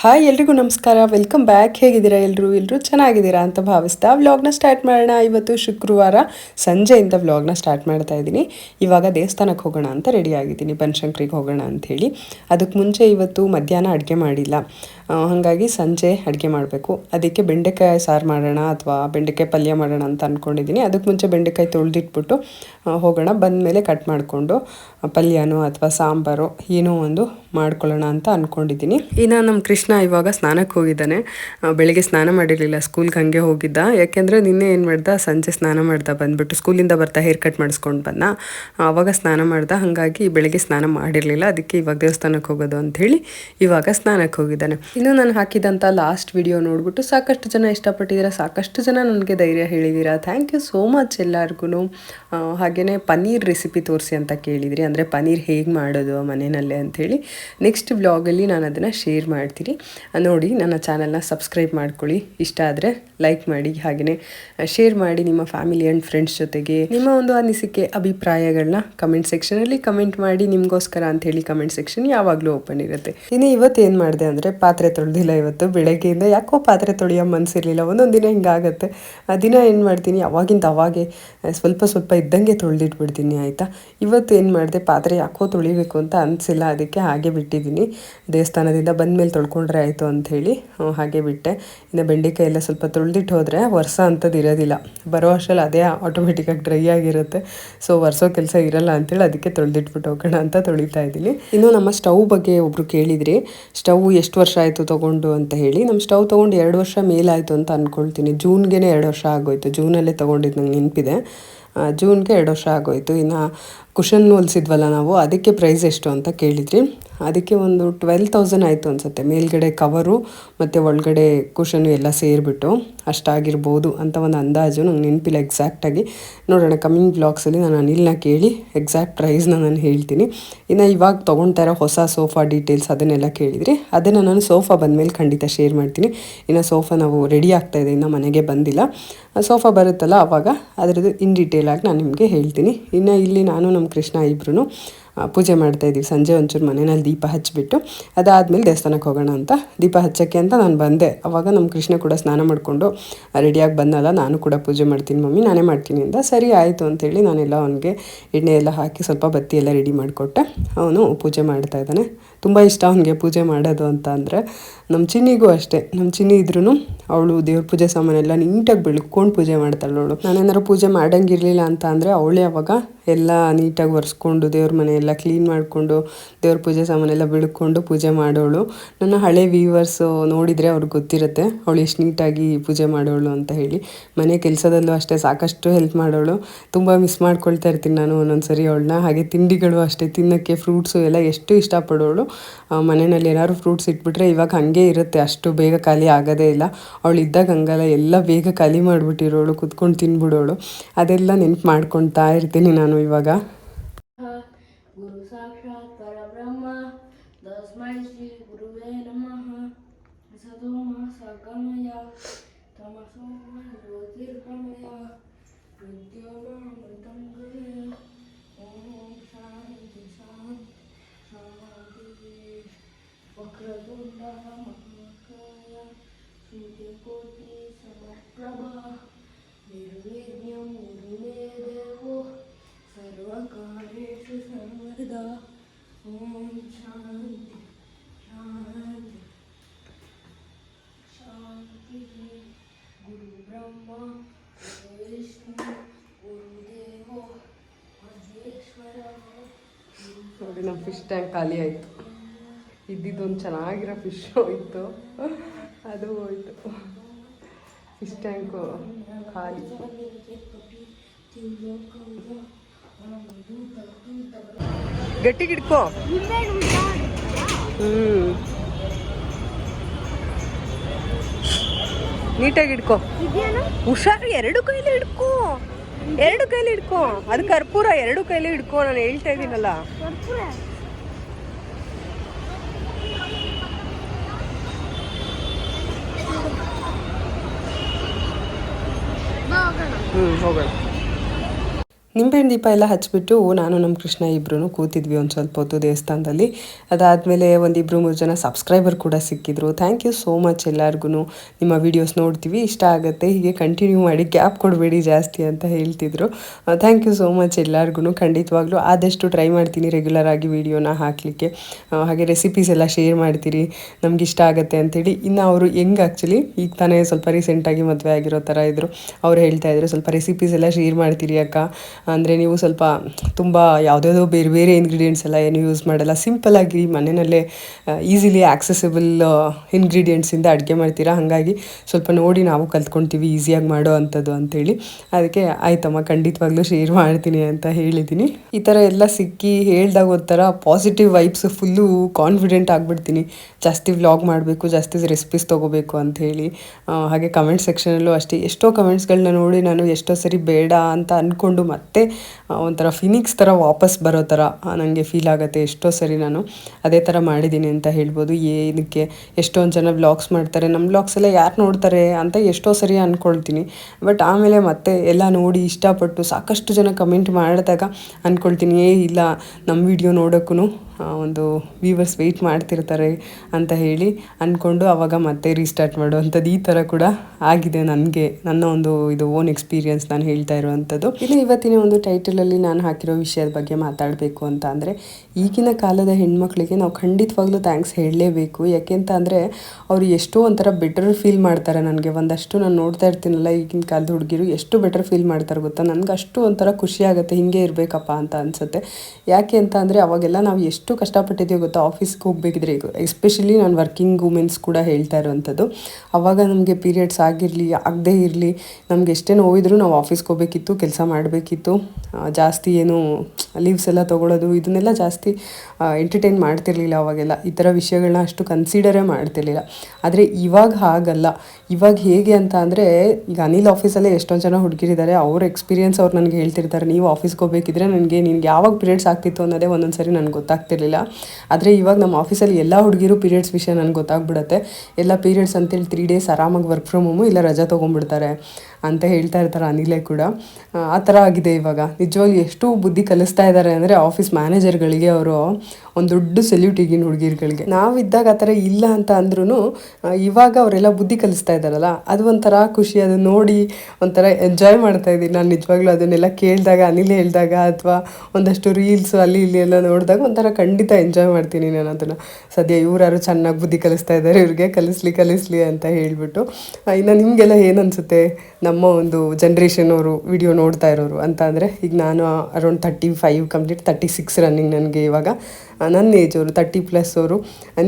Hi ಎಲ್ರಿಗೂ ನಮಸ್ಕಾರ. Welcome back ಹೇಗಿದ್ದೀರಾ ಎಲ್ಲರೂ ಎಲ್ಲರೂ ಚೆನ್ನಾಗಿದ್ದೀರಾ ಅಂತ ಭಾವಿಸ್ತಾ ವ್ಲಾಗ್ನ ಸ್ಟಾರ್ಟ್ ಮಾಡೋಣ. ಇವತ್ತು ಶುಕ್ರವಾರ ಸಂಜೆಯಿಂದ ವ್ಲಾಗ್ನ ಸ್ಟಾರ್ಟ್ ಮಾಡ್ತಾ ಇದ್ದೀನಿ. ಇವಾಗ ದೇವಸ್ಥಾನಕ್ಕೆ ಹೋಗೋಣ ಅಂತ ರೆಡಿ ಆಗಿದ್ದೀನಿ. ಬನಶಂಕರಿಗೆ ಹೋಗೋಣ ಅಂಥೇಳಿ ಅದಕ್ಕೆ ಮುಂಚೆ ಇವತ್ತು ಮಧ್ಯಾಹ್ನ ಅಡುಗೆ ಮಾಡಿಲ್ಲ. ಹಾಗಾಗಿ ಸಂಜೆ ಅಡುಗೆ ಮಾಡಬೇಕು. ಅದಕ್ಕೆ ಬೆಂಡೆಕಾಯಿ ಸಾರು ಮಾಡೋಣ ಅಥವಾ ಬೆಂಡೆಕಾಯಿ ಪಲ್ಯ ಮಾಡೋಣ ಅಂತ ಅಂದ್ಕೊಂಡಿದ್ದೀನಿ ಅದಕ್ಕೆ ಮುಂಚೆ ಬೆಂಡೆಕಾಯಿ ತೊಳೆದಿಟ್ಬಿಟ್ಟು ಹೋಗೋಣ. ಬಂದ ಮೇಲೆ ಕಟ್ ಮಾಡಿಕೊಂಡು ಪಲ್ಯನೋ ಅಥವಾ ಸಾಂಬಾರು ಏನೋ ಒಂದು ಮಾಡ್ಕೊಳ್ಳೋಣ ಅಂತ ಅಂದ್ಕೊಂಡಿದ್ದೀನಿ ಇನ್ನು ನಮ್ಮ ಕೃಷ್ಣ ಇವಾಗ ಸ್ನಾನಕ್ಕೆ ಹೋಗಿದ್ದಾನೆ. ಬೆಳಗ್ಗೆ ಸ್ನಾನ ಮಾಡಿರಲಿಲ್ಲ. ಸ್ಕೂಲ್ಗೆ ಹಂಗೆ ಹೋಗಿದ್ದ. ಯಾಕೆಂದರೆ ನಿನ್ನೆ ಏನು ಮಾಡ್ದ? ಸಂಜೆ ಸ್ನಾನ ಮಾಡ್ದ. ಬಂದುಬಿಟ್ಟು ಸ್ಕೂಲಿಂದ ಬರ್ತಾ ಹೇರ್ ಕಟ್ ಮಾಡಿಸ್ಕೊಂಡು ಬಂದ. ಆವಾಗ ಸ್ನಾನ ಮಾಡ್ದ. ಹಾಗಾಗಿ ಬೆಳಿಗ್ಗೆ ಸ್ನಾನ ಮಾಡಿರಲಿಲ್ಲ. ಅದಕ್ಕೆ ಇವಾಗ ದೇವಸ್ಥಾನಕ್ಕೆ ಹೋಗೋದು ಅಂಥೇಳಿ ಇವಾಗ ಸ್ನಾನಕ್ಕೆ ಹೋಗಿದ್ದಾನೆ. ಇನ್ನು ನಾನು ಹಾಕಿದಂಥ ಲಾಸ್ಟ್ ವಿಡಿಯೋ ನೋಡ್ಬಿಟ್ಟು ಸಾಕಷ್ಟು ಜನ ಇಷ್ಟಪಟ್ಟಿದ್ದೀರಾ, ಸಾಕಷ್ಟು ಜನ ನನಗೆ ಧೈರ್ಯ ಹೇಳಿದ್ದೀರಾ. ಥ್ಯಾಂಕ್ ಯು ಸೋ ಮಚ್ ಎಲ್ಲರಿಗೂ ಹಾಗೆಯೇ ಪನ್ನೀರ್ ರೆಸಿಪಿ ತೋರಿಸಿ ಅಂತ ಕೇಳಿದಿರಿ. ಅಂದರೆ ಪನ್ನೀರ್ ಹೇಗೆ ಮಾಡೋದು ಮನೆಯಲ್ಲೇ ಅಂಥೇಳಿ. ನೆಕ್ಸ್ಟ್ ಬ್ಲಾಗಲ್ಲಿ ನಾನು ಅದನ್ನು ಶೇರ್ ಮಾಡ್ತೀನಿ. ನೋಡಿ, ನನ್ನ ಚಾನಲ್ನ ಸಬ್ಸ್ಕ್ರೈಬ್ ಮಾಡ್ಕೊಳ್ಳಿ. ಇಷ್ಟ ಆದರೆ ಲೈಕ್ ಮಾಡಿ. ಹಾಗೆಯೇ ಶೇರ್ ಮಾಡಿ ನಿಮ್ಮ ಫ್ಯಾಮಿಲಿ ಆ್ಯಂಡ್ ಫ್ರೆಂಡ್ಸ್ ಜೊತೆಗೆ. ನಿಮ್ಮ ಒಂದು ಅನಿಸಿಕೆ ಅಭಿಪ್ರಾಯಗಳನ್ನ ಕಮೆಂಟ್ ಸೆಕ್ಷನಲ್ಲಿ ಕಮೆಂಟ್ ಮಾಡಿ. ನಿಮಗೋಸ್ಕರ ಅಂಥೇಳಿ ಕಮೆಂಟ್ ಸೆಕ್ಷನ್ ಯಾವಾಗಲೂ ಓಪನ್ ಇರುತ್ತೆ. ಇನ್ನು ಇವತ್ತು ಏನು ಮಾಡಿದೆ ಅಂದರೆ ಪಾತ್ರೆ ತೊಳೆದಿಲ್ಲ ಇವತ್ತು, ಬೆಳಗ್ಗೆಯಿಂದ ಯಾಕೋ ಪಾತ್ರೆ ತೊಳೆಯೋ ಮನಸ್ಸಿರಲಿಲ್ಲ ಒಂದೊಂದು ದಿನ ಹಿಂಗಾಗತ್ತೆ. ಆ ದಿನ ಏನು ಮಾಡ್ತೀನಿ? ಅವಾಗಿಂದ ಅವಾಗೆ ಸ್ವಲ್ಪ ಸ್ವಲ್ಪ ಇದ್ದಂಗೆ ತೊಳೆದಿಟ್ಬಿಡ್ತೀನಿ, ಆಯಿತಾ? ಇವತ್ತು ಏನು ಮಾಡಿದೆ? ಪಾತ್ರೆ ಯಾಕೋ ತೊಳಿಬೇಕು ಅಂತ ಅನಿಸಿಲ್ಲ. ಅದಕ್ಕೆ ಹಾಗೆ ಬಿಟ್ಟಿದ್ದೀನಿ. ದೇವಸ್ಥಾನದಿಂದ ಬಂದಮೇಲೆ ತೊಳ್ಕೊಂಡ್ರೆ ಆಯಿತು ಅಂಥೇಳಿ ಹಾಗೆ ಬಿಟ್ಟೆ. ಇನ್ನು ಬೆಂಡೆಕಾಯಿ ಎಲ್ಲ ಸ್ವಲ್ಪ ತೊಳೆದಿಟ್ಟು ಹೋದರೆ ವರ್ಷ ಅಂಥದ್ದು ಇರೋದಿಲ್ಲ. ಬರೋ ಅಷ್ಟರಲ್ಲಿ ಅದೇ ಆಟೋಮೆಟಿಕಾಗಿ ಡ್ರೈ ಆಗಿರುತ್ತೆ. ಸೊ ವರ್ಷೋ ಕೆಲಸ ಇರಲ್ಲ ಅಂತೇಳಿ ಅದಕ್ಕೆ ತೊಳೆದಿಟ್ಬಿಟ್ಟು ಹೋಗೋಣ ಅಂತ ತೊಳಿತಾ ಇದ್ದೀನಿ. ಇನ್ನು ನಮ್ಮ ಸ್ಟವ್ ಬಗ್ಗೆ ಒಬ್ರು ಕೇಳಿದ್ರಿ, ಸ್ಟವ್ ಎಷ್ಟು ವರ್ಷ ಆಯಿತು ತೊಗೊಂಡು ಅಂತ ಹೇಳಿ ನಮ್ಮ ಸ್ಟವ್ ತೊಗೊಂಡು ಎರಡು ವರ್ಷ ಮೇಲಾಯಿತು ಅಂತ ಅಂದ್ಕೊಳ್ತೀನಿ ಜೂನ್ಗೆ ಎರಡು ವರ್ಷ ಆಗೋಯ್ತು. ಜೂನಲ್ಲೇ ತೊಗೊಂಡಿದ್ದು ನಂಗೆ ನೆನಪಿದೆ. ಜೂನ್ಗೆ ಎರಡು ವರ್ಷ ಆಗೋಯ್ತು. ಇನ್ನು ಕುಷನ್ ಹೊಲಿಸಿದ್ವಲ್ಲ ನಾವು, ಅದಕ್ಕೆ ಪ್ರೈಸ್ ಎಷ್ಟು ಅಂತ ಕೇಳಿದ್ರಿ. ಅದಕ್ಕೆ ಒಂದು ಟ್ವೆಲ್ ತೌಸಂಡ್ ಆಯಿತು ಅನಿಸುತ್ತೆ. ಮೇಲ್ಗಡೆ ಕವರು ಮತ್ತು ಒಳಗಡೆ ಕುಷನು ಎಲ್ಲ ಸೇರಿಬಿಟ್ಟು ಅಷ್ಟಾಗಿರ್ಬೋದು ಅಂತ ಒಂದು ಅಂದಾಜು ನಂಗೆ ನೆನಪಿಲ್ಲ ಎಕ್ಸಾಕ್ಟಾಗಿ ನೋಡೋಣ ಕಮ್ಮಿಂಗ್ ಬ್ಲಾಗ್ಸಲ್ಲಿ ನಾನು ಅನಿಲ್ನ ಕೇಳಿ ಎಕ್ಸಾಕ್ಟ್ ಪ್ರೈಸ್ನ ನಾನು ಹೇಳ್ತೀನಿ. ಇನ್ನು ಇವಾಗ ತೊಗೊಳ್ತಾ ಇರೋ ಹೊಸ ಸೋಫಾ ಡೀಟೇಲ್ಸ್ ಅದನ್ನೆಲ್ಲ ಕೇಳಿದ್ರಿ. ಅದನ್ನು ನಾನು ಸೋಫಾ ಬಂದಮೇಲೆ ಖಂಡಿತ ಶೇರ್ ಮಾಡ್ತೀನಿ. ಇನ್ನು ಸೋಫಾ ನಾವು ರೆಡಿ ಆಗ್ತಾ ಇದೆ, ಇನ್ನು ಮನೆಗೆ ಬಂದಿಲ್ಲ. ಸೋಫಾ ಬರುತ್ತಲ್ಲ ಆವಾಗ ಅದರದ್ದು ಇನ್ ಡೀಟೇಲಾಗಿ ನಾನು ನಿಮಗೆ ಹೇಳ್ತೀನಿ. ಇನ್ನು ಇಲ್ಲಿ ನಾನು ನಮ್ಮ ಕೃಷ್ಣ ಇಬ್ಬರು ಪೂಜೆ ಮಾಡ್ತಾ ಇದ್ದೀವಿ. ಸಂಜೆ ಒಂಚೂರು ಮನೆಯಲ್ಲಿ ದೀಪ ಹಚ್ಚಿಬಿಟ್ಟು, ಅದಾದಮೇಲೆ ದೇವಸ್ಥಾನಕ್ಕೆ ಹೋಗೋಣ ಅಂತ. ದೀಪ ಹಚ್ಚೋಕ್ಕೆ ಅಂತ ನಾನು ಬಂದೆ. ಅವಾಗ ನಮ್ಮ ಕೃಷ್ಣ ಕೂಡ ಸ್ನಾನ ಮಾಡಿಕೊಂಡು ರೆಡಿಯಾಗಿ ಬಂದಲ್ಲ ನಾನು ಕೂಡ ಪೂಜೆ ಮಾಡ್ತೀನಿ ಮಮ್ಮಿ, ನಾನೇ ಮಾಡ್ತೀನಿ ಅಂತ ಸರಿ, ಆಯಿತು ಅಂತೇಳಿ ನಾನೆಲ್ಲ ಅವನಿಗೆ ಎಣ್ಣೆ ಎಲ್ಲ ಹಾಕಿ ಸ್ವಲ್ಪ ಬತ್ತಿ ಎಲ್ಲ ರೆಡಿ ಮಾಡಿಕೊಟ್ಟೆ. ಅವನು ಪೂಜೆ ಮಾಡ್ತಾ ಇದ್ದಾನೆ. ತುಂಬ ಇಷ್ಟ ಅವನಿಗೆ ಪೂಜೆ ಮಾಡೋದು ಅಂತ ಅಂದರೆ ನಮ್ಮ ಚಿನ್ನಿಗೂ ಅಷ್ಟೇ. ನಮ್ಮ ಚಿನ್ನಿ ಇದ್ರೂ ಅವಳು ದೇವ್ರ ಪೂಜೆ ಸಾಮಾನೆಲ್ಲ ನೀಟಾಗಿ ಬೆಳ್ಕೊಂಡು ಪೂಜೆ ಮಾಡ್ತಾಳೆ ಅವಳು ನಾನೇನಾರು ಪೂಜೆ ಮಾಡೋಂಗಿರಲಿಲ್ಲ ಅಂತ ಅಂದರೆ ಅವಳೇ ಅವಾಗ ಎಲ್ಲ ನೀಟಾಗಿ ಒರೆಸ್ಕೊಂಡು ದೇವ್ರ ಮನೆ ಎಲ್ಲ ಕ್ಲೀನ್ ಮಾಡಿಕೊಂಡು ದೇವ್ರ ಪೂಜೆ ಸಾಮಾನೆಲ್ಲ ಬೆಳ್ಕೊಂಡು ಪೂಜೆ ಮಾಡೋಳು. ನನ್ನ ಹಳೆ ವ್ಯೂವರ್ಸು ನೋಡಿದರೆ ಅವ್ರಿಗೆ ಗೊತ್ತಿರುತ್ತೆ, ಅವಳು ಎಷ್ಟು ನೀಟಾಗಿ ಪೂಜೆ ಮಾಡೋಳು ಅಂತ ಹೇಳಿ. ಮನೆ ಕೆಲಸದಲ್ಲೂ ಅಷ್ಟೇ ಸಾಕಷ್ಟು ಹೆಲ್ಪ್ ಮಾಡೋಳು. ತುಂಬ ಮಿಸ್ ಮಾಡ್ಕೊಳ್ತಾ ಇರ್ತೀನಿ ನಾನು ಒಂದೊಂದ್ಸರಿ ಅವಳನ್ನ. ಹಾಗೆ ತಿಂಡಿಗಳು ಅಷ್ಟೇ, ತಿನ್ನೋಕ್ಕೆ ಫ್ರೂಟ್ಸು ಎಲ್ಲ ಎಷ್ಟು ಇಷ್ಟಪಡೋಳು. ಮನೆಯಲ್ಲಿ ಏನಾದ್ರು ಫ್ರೂಟ್ಸ್ ಇಟ್ಬಿಟ್ರೆ ಇವಾಗ ಹಾಗೆ ಇರುತ್ತೆ, ಅಷ್ಟು ಬೇಗ ಖಾಲಿ ಆಗೋದೇ ಇಲ್ಲ. ಅವಳು ಇದ್ದಾಗ ಹಂಗಲ್ಲ, ಎಲ್ಲ ಬೇಗ ಖಾಲಿ ಮಾಡಿಬಿಟ್ಟಿರೋಳು, ಕುತ್ಕೊಂಡು ತಿನ್ಬಿಡೋಳು. ಅದೆಲ್ಲ ನೆನ್ಪು ಮಾಡ್ಕೊತಾ ಇರ್ತೀನಿ ನಾನು ಇವಾಗ. ಗುರು ಸಾಕ್ಷಾತ್ ಪರಬ್ರಹ್ಮ ತಸ್ಮೈ ಶ್ರೀ ಗುರುವೇ ನಮಃ. ಸದೋಮ ಸಗಮಯ ತಮಸೋಮ ಜ್ಯೋತಿರ್ಗಮಯ. ವಿದ್ಯೋಮಾಮೃತಂ ಗಮಯ ಓಂ ಶಾಂತಿ ಶಾಂತಿ ಶಾಂತಿ. ವಕ್ರತುಂಡ ಮಹಾಕಾಯ ಶ್ರುತಿಕೋಟಿ ಸಮಪ್ರಭ ನಿರ್ವಿಘ್ನಂ ಗುರುವೇ ದೇವೋ ಸರ್ವಕಾರ್ಯೇಷು ಸರ್ವದಾ ಓಂ ಶಾಂತಿ ಶಾಂತಿ ಶಾಂತಿ ಗುರು ಬ್ರಹ್ಮ ಗುರು ವಿಷ್ಣು ಗುರುದೇವೋ ಮಹೇಶ್ವರ ನೋಡಿ ನಮ್ಮ ಫಿಶ್ ಟ್ಯಾಂಕ್ ಖಾಲಿ ಆಯಿತು. ಇದ್ದಿದ್ದೊಂದು ಚೆನ್ನಾಗಿರೋ ಫಿಶ್ ಇತ್ತು ಅದು ಹೋಯ್ತು. ಫಿಶ್ ಟ್ಯಾಂಕು ಖಾಲಿ. ಗಟ್ಟಿಗಿಡ್ಕೋ ಹ್ಞೂ ನೀಟಾಗಿ ಹಿಡ್ಕೋ ಹುಷಾರು ಎರಡು ಕೈಲಿ ಹಿಡ್ಕೋ ಎರಡು ಕೈಲಿ ಹಿಡ್ಕೋ ಅದು ಕರ್ಪೂರ ಎರಡು ಕೈಲಿ ಹಿಡ್ಕೋ ನಾನು ಹೇಳ್ತಾ ಇದ್ದೀನಲ್ಲ. ಹ್ಞೂ ಹೋಗೋಣ ನಿಂಬೆಹಣ್ಣು ದೀಪ ಎಲ್ಲ ಹಚ್ಚಿಬಿಟ್ಟು ನಾನು ನಮ್ಮ ಕೃಷ್ಣ ಇಬ್ಬರು ಕೂತಿದ್ವಿ ಒಂದು ಸ್ವಲ್ಪ ಹೊತ್ತು ದೇವಸ್ಥಾನದಲ್ಲಿ. ಅದಾದಮೇಲೆ ಒಂದಿಬ್ಬರು ಮೂರು ಜನ ಸಬ್ಸ್ಕ್ರೈಬರ್ ಕೂಡ ಸಿಕ್ಕಿದ್ರು. ಥ್ಯಾಂಕ್ ಯು ಸೋ ಮಚ್ ಎಲ್ಲರಿಗೂ ನಿಮ್ಮ ವೀಡಿಯೋಸ್ ನೋಡ್ತೀವಿ. ಇಷ್ಟ ಆಗುತ್ತೆ. ಹೀಗೆ ಕಂಟಿನ್ಯೂ ಮಾಡಿ ಗ್ಯಾಪ್ ಕೊಡಬೇಡಿ ಜಾಸ್ತಿ ಅಂತ ಹೇಳ್ತಿದ್ರು. ಥ್ಯಾಂಕ್ ಯು ಸೋ ಮಚ್ ಎಲ್ಲರಿಗೂ ಖಂಡಿತವಾಗ್ಲೂ ಆದಷ್ಟು ಟ್ರೈ ಮಾಡ್ತೀನಿ ರೆಗ್ಯುಲರ್ ಆಗಿ ವೀಡಿಯೋನ ಹಾಕಲಿಕ್ಕೆ. ಹಾಗೆ ರೆಸಿಪೀಸ್ ಎಲ್ಲ ಶೇರ್ ಮಾಡ್ತೀರಿ. ನಮ್ಗೆ ಇಷ್ಟ ಆಗುತ್ತೆ ಅಂತೇಳಿ. ಇನ್ನು ಅವರು ಹೆಂಗೆ ಆ್ಯಕ್ಚುಲಿ ಈಗ ತಾನೇ ಸ್ವಲ್ಪ ರೀಸೆಂಟಾಗಿ ಮದುವೆ ಆಗಿರೋ ಥರ ಇದ್ದರು ಅವ್ರು ಹೇಳ್ತಾ ಇದ್ರು, ಸ್ವಲ್ಪ ರೆಸಿಪೀಸ್ ಎಲ್ಲ ಶೇರ್ ಮಾಡ್ತೀರಿ ಅಕ್ಕ. ಅಂದರೆ ನೀವು ಸ್ವಲ್ಪ ತುಂಬ ಯಾವುದ್ಯಾವುದೋ ಬೇರೆ ಬೇರೆ ಇಂಗ್ರೀಡಿಯೆಂಟ್ಸ್ ಎಲ್ಲ ಏನು ಯೂಸ್ ಮಾಡಲ್ಲ. ಸಿಂಪಲ್ಲಾಗಿ ಮನೆಯಲ್ಲೇ ಈಸಿಲಿ ಆ್ಯಕ್ಸೆಸಿಬಲ್ ಇಂಗ್ರೀಡಿಯೆಂಟ್ಸಿಂದ ಅಡುಗೆ ಮಾಡ್ತೀರಾ? ಹಾಗಾಗಿ ಸ್ವಲ್ಪ ನೋಡಿ ನಾವು ಕಲ್ತ್ಕೊಳ್ತೀವಿ ಈಸಿಯಾಗಿ ಮಾಡೋ ಅಂಥದ್ದು ಅಂತೇಳಿ. ಅದಕ್ಕೆ ಆಯ್ತಮ್ಮ, ಖಂಡಿತವಾಗ್ಲೂ ಶೇರ್ ಮಾಡ್ತೀನಿ ಅಂತ ಹೇಳಿದ್ದೀನಿ. ಈ ಥರ ಎಲ್ಲ ಸಿಕ್ಕಿ ಹೇಳ್ದಾಗ ಒಂಥರ ಪಾಸಿಟಿವ್ ವೈಬ್ಸ್ ಫುಲ್ಲು ಕಾನ್ಫಿಡೆಂಟ್ ಆಗಿಬಿಡ್ತೀನಿ. ಜಾಸ್ತಿ ವ್ಲಾಗ್ ಮಾಡಬೇಕು, ಜಾಸ್ತಿ ರೆಸಿಪೀಸ್ ತೊಗೋಬೇಕು ಅಂಥೇಳಿ. ಹಾಗೆ ಕಮೆಂಟ್ ಸೆಕ್ಷನಲ್ಲೂ ಅಷ್ಟೇ. ಎಷ್ಟೋ ಕಮೆಂಟ್ಸ್ಗಳನ್ನ ನೋಡಿ ನಾನು ಎಷ್ಟೋ ಸರಿ ಬೇಡ ಅಂತ ಅಂದ್ಕೊಂಡು ಮತ್ತೆ ಆ, ಒಂಥರ ಫಿನಿಕ್ಸ್ ಥರ ವಾಪಸ್ ಬರೋ ಥರ ನನಗೆ ಫೀಲ್ ಆಗುತ್ತೆ ಎಷ್ಟೋ ಸರಿ ನಾನು. ಅದೇ ಥರ ಮಾಡಿದ್ದೀನಿ ಅಂತ ಹೇಳ್ಬೋದು. ಏನಕ್ಕೆ ಎಷ್ಟೊಂದು ಜನ ಬ್ಲಾಗ್ಸ್ ಮಾಡ್ತಾರೆ. ನಮ್ಮ ಬ್ಲಾಗ್ಸ್ ಎಲ್ಲ ಯಾರು ನೋಡ್ತಾರೆ ಅಂತ ಎಷ್ಟೋ ಸರಿ ಅಂದ್ಕೊಳ್ತೀನಿ ಬಟ್ ಆಮೇಲೆ ಮತ್ತೆ ಎಲ್ಲ ನೋಡಿ ಇಷ್ಟಪಟ್ಟು ಸಾಕಷ್ಟು ಜನ ಕಮೆಂಟ್ ಮಾಡಿದಾಗ ಅಂದ್ಕೊಳ್ತೀನಿ ಏ, ಇಲ್ಲ ನಮ್ಮ ವಿಡಿಯೋ ನೋಡೋಕ್ಕೂ ಒಂದು ವ್ಯೂವರ್ಸ್ ವೆಯ್ಟ್ ಮಾಡ್ತಿರ್ತಾರೆ ಅಂತ ಹೇಳಿ ಅಂದ್ಕೊಂಡು ಅವಾಗ ಮತ್ತೆ ರೀಸ್ಟಾರ್ಟ್ ಮಾಡುವಂಥದ್ದು ಈ ಥರ ಕೂಡ ಆಗಿದೆ ನನಗೆ, ನನ್ನ ಒಂದು ಇದು ಓನ್ ಎಕ್ಸ್ಪೀರಿಯನ್ಸ್ ನಾನು ಹೇಳ್ತಾ ಇರುವಂಥದ್ದು. ಇಲ್ಲಿ ಇವತ್ತಿನ ಒಂದು ಟೈಟಲಲ್ಲಿ ನಾನು ಹಾಕಿರೋ ವಿಷಯದ ಬಗ್ಗೆ ಮಾತಾಡಬೇಕು ಅಂತ ಅಂದರೆ, ಈಗಿನ ಕಾಲದ ಹೆಣ್ಮಕ್ಳಿಗೆ ನಾವು ಖಂಡಿತವಾಗ್ಲೂ ಥ್ಯಾಂಕ್ಸ್ ಹೇಳಲೇಬೇಕು. ಯಾಕೆಂತ ಅಂದರೆ, ಅವರು ಎಷ್ಟೋ ಒಂಥರ ಬೆಟರ್ ಫೀಲ್ ಮಾಡ್ತಾರೆ ನನಗೆ. ಒಂದಷ್ಟು ನಾನು ನೋಡ್ತಾ ಇರ್ತೀನಲ್ಲ ಈಗಿನ ಕಾಲದ ಹುಡುಗಿರು, ಎಷ್ಟು ಬೆಟರ್ ಫೀಲ್ ಮಾಡ್ತಾರೆ ಗೊತ್ತಾ? ನನಗೆ ಅಷ್ಟು ಒಂಥರ ಖುಷಿ ಆಗುತ್ತೆ, ಹಿಂಗೆ ಇರಬೇಕಪ್ಪ ಅಂತ ಅನಿಸುತ್ತೆ. ಯಾಕೆ ಅಂತ ಅಂದರೆ, ಅವಾಗೆಲ್ಲ ನಾವು ಎಷ್ಟು ಕಷ್ಟಪಟ್ಟಿದ್ದೀವಿ ಗೊತ್ತಾ? ಆಫೀಸ್ಗೆ ಹೋಗ್ಬೇಕಿದ್ರೆ, ಈಗ ಎಸ್ಪೆಷಲಿ ನಾನು ವರ್ಕಿಂಗ್ ವುಮೆನ್ಸ್ ಕೂಡ ಹೇಳ್ತಾ ಇರುವಂಥದ್ದು. ಅವಾಗ ನಮಗೆ ಪೀರಿಯಡ್ಸ್ ಆಗಿರಲಿ, ಆಗದೇ ಇರಲಿ, ನಮ್ಗೆ ಎಷ್ಟೇ ನೋವಿದ್ರು ನಾವು ಆಫೀಸ್ಗೆ ಹೋಗ್ಬೇಕಿತ್ತು, ಕೆಲಸ ಮಾಡಬೇಕಿತ್ತು. ಜಾಸ್ತಿ ಏನು ಲೀವ್ಸ್ ಎಲ್ಲ ತೊಗೊಳೋದು ಇದನ್ನೆಲ್ಲ ಜಾಸ್ತಿ ಎಂಟರ್ಟೈನ್ ಮಾಡ್ತಿರ್ಲಿಲ್ಲ ಅವಾಗೆಲ್ಲ. ಈ ಥರ ವಿಷಯಗಳನ್ನ ಅಷ್ಟು ಕನ್ಸಿಡರೇ ಮಾಡ್ತಿರ್ಲಿಲ್ಲ. ಆದರೆ ಇವಾಗ ಹಾಗಲ್ಲ. ಇವಾಗ ಹೇಗೆ ಅಂತ ಅಂದರೆ ಈಗ ಅನಿಲ್ ಆಫೀಸಲ್ಲೇ ಎಷ್ಟೊಂದು ಜನ ಹುಡುಗಿರಿದ್ದಾರೆ ಅವ್ರ ಎಕ್ಸ್ಪೀರಿಯನ್ಸ್ ಅವ್ರು ನನಗೆ ಹೇಳ್ತಿರ್ತಾರೆ ನೀವು ಆಫೀಸ್ಗೆ ಹೋಗಬೇಕಿದ್ರೆ ನನಗೆ ನಿನ್ಗೆ ಯಾವಾಗ ಪೀರಿಯಡ್ಸ್ ಆಗ್ತಿತ್ತು ಅನ್ನೋದೇ ಒಂದೊಂದು ಸರಿ ನನಗೆ ಗೊತ್ತಾಗ್ತಿರ್ಲಿಲ್ಲ. ಆದರೆ ಇವಾಗ ನಮ್ಮ ಆಫೀಸಲ್ಲಿ ಎಲ್ಲ ಹುಡುಗಿರು ಪೀರಿಯಡ್ಸ್ ವಿಷಯ ನನಗೆ ಗೊತ್ತಾಗ್ಬಿಡುತ್ತೆ. ಎಲ್ಲ ಪೀರಿಯಡ್ಸ್ ಅಂತೇಳಿ ತ್ರೀ ಡೇಸ್ ಆರಾಮಾಗಿ ವರ್ಕ್ ಫ್ರಮ್ ಹೋಮು ಇಲ್ಲ ರಜಾ ತೊಗೊಂಡ್ಬಿಡ್ತಾರೆ ಅಂತ ಹೇಳ್ತಾ ಇರ್ತಾರೆ ಅನಿಲೇ ಕೂಡ. ಆ, ಥರ ಆಗಿದೆ ಇವಾಗ. ನಿಜವಾಗಿ ಎಷ್ಟು ಬುದ್ಧಿ ಕಲಿಸ್ತಾ ಇದ್ದಾರೆ ಅಂದರೆ ಆಫೀಸ್ ಮ್ಯಾನೇಜರ್ಗಳಿಗೆ ಅವರು ಒಂದು ದೊಡ್ಡ ಸೆಲ್ಯೂಟ್ ಈಗಿನ ಹುಡುಗಿರ್ಗಳಿಗೆ. ನಾವಿದ್ದಾಗ ಆ ಥರ ಇಲ್ಲ ಅಂತ ಅಂದ್ರೂ ಇವಾಗ ಅವರೆಲ್ಲ ಬುದ್ಧಿ ಕಲಿಸ್ತಾ ಇದ್ದಾರಲ್ಲ, ಅದು ಒಂಥರ ಖುಷಿ, ಅದು ನೋಡಿ ಒಂಥರ ಎಂಜಾಯ್ ಮಾಡ್ತಾ ಇದ್ದೀನಿ. ನಾನು ನಿಜವಾಗ್ಲೂ ಅದನ್ನೆಲ್ಲ ಕೇಳಿದಾಗ, ಅನಿಲ್ ಹೇಳಿದಾಗ ಅಥವಾ ಒಂದಷ್ಟು ರೀಲ್ಸ್ ಅಲ್ಲಿ ಇಲ್ಲಿ ಎಲ್ಲ ನೋಡಿದಾಗ ಒಂಥರ ಖಂಡಿತ ಎಂಜಾಯ್ ಮಾಡ್ತೀನಿ ನಾನು ಅದನ್ನು. ಸದ್ಯ ಇವ್ರು ಚೆನ್ನಾಗಿ ಬುದ್ಧಿ ಕಲಿಸ್ತಾ ಇದ್ದಾರೆ, ಇವ್ರಿಗೆ ಕಲಿಸ್ಲಿ ಕಲಿಸ್ಲಿ ಅಂತ ಹೇಳಿಬಿಟ್ಟು ಇನ್ನು ನಿಮಗೆಲ್ಲ ಏನು ಅನಿಸುತ್ತೆ ನಮ್ಮ ಒಂದು ಜನ್ರೇಷನ್ ಅವರು ವಿಡಿಯೋ ನೋಡ್ತಾ ಇರೋರು ಅಂತ ಅಂದರೆ, ಈಗ ನಾನು around thirty five complete thirty six running ನನಗೆ ಇವಾಗ. ನನ್ನ ಏಜ್ ಅವರು ತರ್ಟಿ ಪ್ಲಸ್ ಅವರು.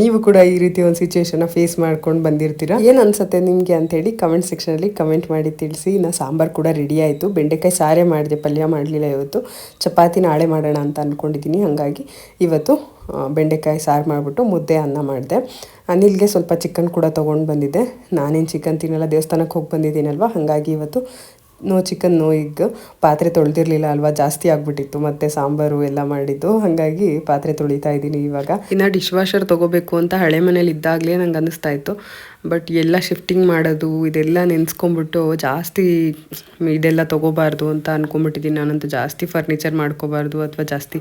ನೀವು ಕೂಡ ಈ ರೀತಿ ಒಂದು ಸಿಚುವೇಶನ್ನ ಫೇಸ್ ಮಾಡ್ಕೊಂಡು ಬಂದಿರ್ತೀರಾ? ಏನು ಅನ್ಸುತ್ತೆ ನಿಮಗೆ ಅಂತೇಳಿ ಕಮೆಂಟ್ ಸೆಕ್ಷನಲ್ಲಿ ಕಮೆಂಟ್ ಮಾಡಿ ತಿಳಿಸಿ. ನಾ ಸಾಂಬಾರು ಕೂಡ ರೆಡಿ ಆಯಿತು. ಬೆಂಡೆಕಾಯಿ ಸಾರೇ ಮಾಡಿದೆ, ಪಲ್ಯ ಮಾಡಲಿಲ್ಲ ಇವತ್ತು. ಚಪಾತಿ ನಾಳೆ ಮಾಡೋಣ ಅಂತ ಅಂದ್ಕೊಂಡಿದ್ದೀನಿ ಹಾಗಾಗಿ ಇವತ್ತು ಬೆಂಡೆಕಾಯಿ ಸಾರು ಮಾಡಿಬಿಟ್ಟು ಮುದ್ದೆ ಅನ್ನ ಮಾಡಿದೆ. ಅನಿಲ್ಗೆ ಸ್ವಲ್ಪ ಚಿಕನ್ ಕೂಡ ತೊಗೊಂಡು ಬಂದಿದ್ದೆ. ನಾನೇನು ಚಿಕನ್ ತಿನ್ನಲ್ಲ ದೇವಸ್ಥಾನಕ್ಕೆ ಹೋಗಿ ಬಂದಿದ್ದೀನಲ್ವ? ಹಾಗಾಗಿ ಇವತ್ತು ನೋ ಚಿಕನ್, ನೋ ಎಗ್. ಪಾತ್ರೆ ತೊಳೆದಿರಲಿಲ್ಲ ಅಲ್ವಾ? ಜಾಸ್ತಿ ಆಗ್ಬಿಟ್ಟಿತ್ತು. ಮತ್ತೆ ಸಾಂಬಾರು ಎಲ್ಲ ಮಾಡಿದ್ದು. ಹಾಗಾಗಿ ಪಾತ್ರೆ ತೊಳಿತಾ ಇದ್ದೀನಿ ಇವಾಗ. ಇನ್ನು ಡಿಶ್ ವಾಷರ್ ತೊಗೋಬೇಕು ಅಂತ ಹಳೆ ಮನೇಲಿ ಇದ್ದಾಗಲೇ ನಂಗೆ ಅನ್ನಿಸ್ತಾ ಇತ್ತು. ಬಟ್ ಎಲ್ಲ ಶಿಫ್ಟಿಂಗ್ ಮಾಡೋದು, ಇದೆಲ್ಲ ನೆನೆಸ್ಕೊಂಬಿಟ್ಟು ಜಾಸ್ತಿ ಇದೆಲ್ಲ ತೊಗೋಬಾರ್ದು ಅಂತ ಅಂದ್ಕೊಂಬಿಟ್ಟಿದ್ದೀನಿ ನಾನಂತೂ. ಜಾಸ್ತಿ ಫರ್ನಿಚರ್ ಮಾಡ್ಕೋಬಾರ್ದು ಅಥವಾ ಜಾಸ್ತಿ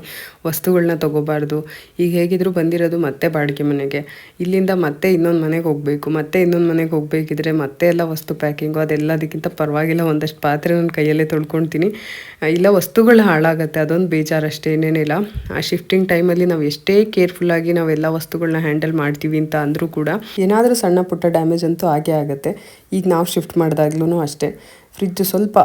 ವಸ್ತುಗಳನ್ನ ತೊಗೋಬಾರ್ದು. ಈಗ ಹೇಗಿದ್ರು ಬಂದಿರೋದು ಮತ್ತೆ ಬಾಡಿಗೆ ಮನೆಗೆ. ಇಲ್ಲಿಂದ ಮತ್ತೆ ಇನ್ನೊಂದು ಮನೆಗೆ ಹೋಗಬೇಕು, ಮತ್ತೆ ಇನ್ನೊಂದು ಮನೆಗೆ ಹೋಗಬೇಕಿದ್ರೆ ಮತ್ತೆ ಎಲ್ಲ ವಸ್ತು ಪ್ಯಾಕಿಂಗು ಅದೆಲ್ಲದಕ್ಕಿಂತ ಪರವಾಗಿಲ್ಲ, ಒಂದಷ್ಟು ಪಾತ್ರೆ ನನ್ನ ಕೈಯಲ್ಲೇ ತೊಳ್ಕೊಳ್ತೀನಿ ಇಲ್ಲ ವಸ್ತುಗಳು ಹಾಳಾಗುತ್ತೆ, ಅದೊಂದು ಬೇಜಾರಷ್ಟೇ, ಏನೇನಿಲ್ಲ. ಆ ಶಿಫ್ಟಿಂಗ್ ಟೈಮಲ್ಲಿ ನಾವು ಎಷ್ಟೇ ಕೇರ್ಫುಲ್ಲಾಗಿ ನಾವೆಲ್ಲ ವಸ್ತುಗಳನ್ನ ಹ್ಯಾಂಡಲ್ ಮಾಡ್ತೀವಿ ಅಂತ ಅಂದರೂ ಕೂಡ ಏನಾದರೂ ಸಣ್ಣ ಪುಟ್ಟ ಡ್ಯಾಮೇಜ್ ಅಂತೂ ಆಗೇ ಆಗುತ್ತೆ. ಈಗ ನಾವು ಶಿಫ್ಟ್ ಮಾಡಿದಾಗ್ಲೂ ಅಷ್ಟೇ. ಫ್ರಿಜ್ ಸ್ವಲ್ಪ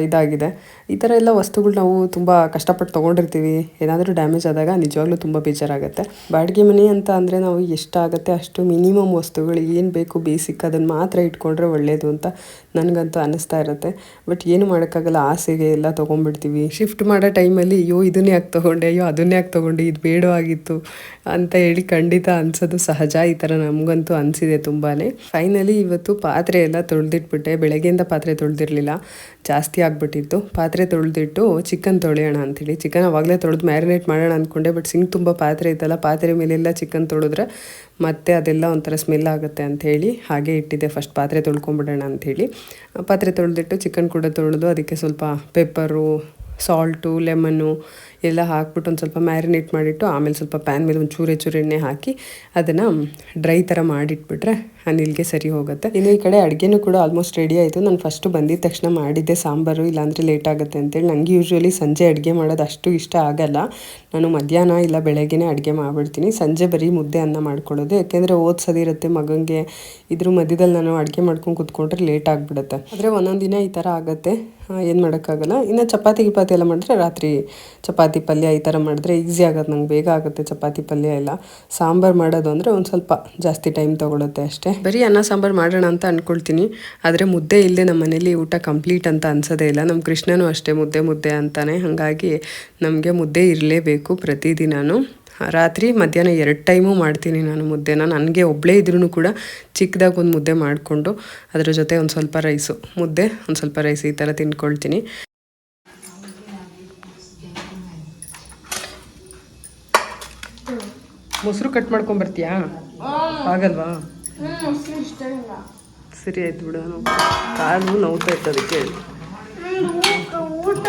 ಇದಾಗಿದೆ. ಈ ಥರ ಎಲ್ಲ ವಸ್ತುಗಳು ನಾವು ತುಂಬ ಕಷ್ಟಪಟ್ಟು ತೊಗೊಂಡಿರ್ತೀವಿ. ಏನಾದರೂ ಡ್ಯಾಮೇಜ್ ಆದಾಗ ನಿಜವಾಗ್ಲೂ ತುಂಬ ಬೇಜಾರಾಗುತ್ತೆ. ಬಾಡಿಗೆ ಮನೆ ಅಂತ ಅಂದರೆ ನಾವು ಎಷ್ಟಾಗುತ್ತೆ ಅಷ್ಟು ಮಿನಿಮಮ್ ವಸ್ತುಗಳು ಏನು ಬೇಕು ಬೇಸಿಕ್ ಅದನ್ನು ಮಾತ್ರ ಇಟ್ಕೊಂಡ್ರೆ ಒಳ್ಳೆಯದು ಅಂತ ನನಗಂತೂ ಅನ್ನಿಸ್ತಾ ಇರುತ್ತೆ. ಬಟ್ ಏನು ಮಾಡೋಕ್ಕಾಗಲ್ಲ, ಆಸೆಗೆ ಎಲ್ಲ ತೊಗೊಂಡ್ಬಿಡ್ತೀವಿ. ಶಿಫ್ಟ್ ಮಾಡೋ ಟೈಮಲ್ಲಿ, ಅಯ್ಯೋ, ಇದನ್ನೇ ಯಾಕೆ ತೊಗೊಂಡೆ? ಅಯ್ಯೋ, ಅದನ್ನೇ ಯಾಕೆ ತೊಗೊಂಡೆ? ಇದು ಬೇಡವಾಗಿತ್ತು ಅಂತ ಹೇಳಿ ಖಂಡಿತ ಅನಿಸೋದು ಸಹಜ. ಈ ಥರ ನಮಗಂತೂ ಅನಿಸಿದೆ ತುಂಬಾ ಫೈನಲಿ ಇವತ್ತು ಪಾತ್ರೆ ಎಲ್ಲ ತೊಳೆದಿಟ್ಬಿಟ್ಟೆ. ಬೆಳಗ್ಗೆಯಿಂದ ಪಾತ್ರೆ ತೊಳೆದಿರಲಿಲ್ಲ. ಜಾಸ್ತಿ ಆಗಿಬಿಟ್ಟಿತ್ತು. ಪಾತ್ರೆ ತೊಳೆದಿಟ್ಟು ಚಿಕನ್ ತೊಳೆಯೋಣ ಅಂಥೇಳಿ ಚಿಕನ್ ಅವಾಗಲೇ ತೊಳೆದು ಮ್ಯಾರಿನೇಟ್ ಮಾಡೋಣ ಅಂದ್ಕೊಂಡೆ ಬಟ್ ಸಿಂಗ್ ತುಂಬ ಪಾತ್ರೆ ಇತ್ತಲ್ಲ ಪಾತ್ರೆ ಮೇಲೆಲ್ಲ ಚಿಕನ್ ತೊಳೆದ್ರೆ ಮತ್ತೆ ಅದೆಲ್ಲ ಒಂಥರ ಸ್ಮೆಲ್ ಆಗುತ್ತೆ ಅಂಥೇಳಿ ಹಾಗೆ ಇಟ್ಟಿದ್ದೆ. ಫಸ್ಟ್ ಪಾತ್ರೆ ತೊಳ್ಕೊಂಬಿಡೋಣ ಅಂಥೇಳಿ ಪಾತ್ರೆ ತೊಳೆದಿಟ್ಟು ಚಿಕನ್ ಕೂಡ ತೊಳೆದು, ಅದಕ್ಕೆ ಸ್ವಲ್ಪ ಪೆಪ್ಪರು ಸಾಲ್ಟು ಲೆಮನ್ನು ಎಲ್ಲ ಹಾಕ್ಬಿಟ್ಟು ಒಂದು ಸ್ವಲ್ಪ ಮ್ಯಾರಿನೇಟ್ ಮಾಡಿಟ್ಟು ಆಮೇಲೆ ಸ್ವಲ್ಪ ಪ್ಯಾನ್ ಮೇಲೆ ಒಂದು ಚೂರೆ ಚೂರು ಎಣ್ಣೆ ಹಾಕಿ ಅದನ್ನು ಡ್ರೈ ಥರ ಮಾಡಿಟ್ಬಿಟ್ರೆ ಅನಿಲ್ಗೆ ಸರಿ ಹೋಗುತ್ತೆ. ಇನ್ನು ಈ ಕಡೆ ಅಡುಗೆನೂ ಕೂಡ ಆಲ್ಮೋಸ್ಟ್ ರೆಡಿ ಆಯಿತು. ನಾನು ಫಸ್ಟು ಬಂದಿದ್ದ ತಕ್ಷಣ ಮಾಡಿದ್ದೆ ಸಾಂಬಾರು, ಇಲ್ಲಾಂದರೆ ಲೇಟ್ ಆಗುತ್ತೆ ಅಂತೇಳಿ. ನನಗೆ ಯೂಶ್ವಲಿ ಸಂಜೆ ಅಡುಗೆ ಮಾಡೋದು ಅಷ್ಟು ಇಷ್ಟ ಆಗಲ್ಲ. ನಾನು ಮಧ್ಯಾಹ್ನ ಇಲ್ಲ ಬೆಳಗ್ಗೆನೇ ಅಡುಗೆ ಮಾಡಿಬಿಡ್ತೀನಿ. ಸಂಜೆ ಬರೀ ಮುದ್ದೆ ಅನ್ನ ಮಾಡ್ಕೊಳ್ಳೋದು. ಯಾಕೆಂದರೆ ಓದ್ಸೋದಿರುತ್ತೆ ಮಗನಿಗೆ ಇದ್ರ ಮಧ್ಯದಲ್ಲಿ ನಾನು ಅಡುಗೆ ಮಾಡ್ಕೊಂಡು ಕೂತ್ಕೊಂಡ್ರೆ ಲೇಟ್ ಆಗಿಬಿಡುತ್ತೆ. ಆದರೆ ಒಂದೊಂದು ದಿನ ಈ ಥರ ಆಗುತ್ತೆ. ಏನು ಮಾಡೋಕ್ಕಾಗಲ್ಲ. ಇನ್ನು ಚಪಾತಿ ಗಿಪಾತಿ ಎಲ್ಲ ಮಾಡಿದ್ರೆ ರಾತ್ರಿ ಚಪಾತಿ ಪಲ್ಯ ಈ ಥರ ಮಾಡಿದ್ರೆ ಈಸಿ ಆಗುತ್ತೆ ನಂಗೆ ಬೇಗ ಆಗುತ್ತೆ ಚಪಾತಿ ಪಲ್ಯ ಎಲ್ಲ. ಸಾಂಬಾರು ಮಾಡೋದು ಅಂದರೆ ಒಂದು ಸ್ವಲ್ಪ ಜಾಸ್ತಿ ಟೈಮ್ ತೊಗೊಳುತ್ತೆ ಅಷ್ಟೇ. ಬರೀ ಅನ್ನ, ಸಾಂಬಾರು ಮಾಡೋಣ ಅಂತ ಅಂದ್ಕೊಳ್ತೀನಿ ಆದರೆ ಮುದ್ದೆ ಇಲ್ಲದೆ ನಮ್ಮ ಮನೇಲಿ ಊಟ ಕಂಪ್ಲೀಟ್ ಅಂತ ಅನ್ಸೋದೇ ಇಲ್ಲ. ನಮ್ಮ ಕೃಷ್ಣನೂ ಅಷ್ಟೇ ಮುದ್ದೆ ಮುದ್ದೆ ಅಂತಾನೆ. ಹಾಗಾಗಿ ನಮಗೆ ಮುದ್ದೆ ಇರಲೇಬೇಕು ಪ್ರತಿದಿನನೂ. ರಾತ್ರಿ ಮಧ್ಯಾಹ್ನ ಎರಡು ಟೈಮು ಮಾಡ್ತೀನಿ ನಾನು ಮುದ್ದೆನ. ನನಗೆ ಒಬ್ಬಳೇ ಇದ್ರೂ ಕೂಡ ಚಿಕ್ಕದಾಗಿ ಒಂದು ಮುದ್ದೆ ಮಾಡಿಕೊಂಡು ಅದರ ಜೊತೆ ಒಂದು ಸ್ವಲ್ಪ ರೈಸು. ಮುದ್ದೆ ಒಂದು ಸ್ವಲ್ಪ ರೈಸ್ ಈ ಥರ ತಿನ್ಕೊಳ್ತೀನಿ. ಮೊಸರು ಕಟ್ ಮಾಡ್ಕೊಂಬರ್ತೀಯಾ? ಆಗಲ್ವಾ? ಮೊಸರು ಇಷ್ಟ ಇಲ್ಲ. ಸರಿ ಆಯ್ತು ಬಿಡು ಕಾಲು ನೋವ್ತಾ ಇತ್ತು ಅದಕ್ಕೆ. ಊಟ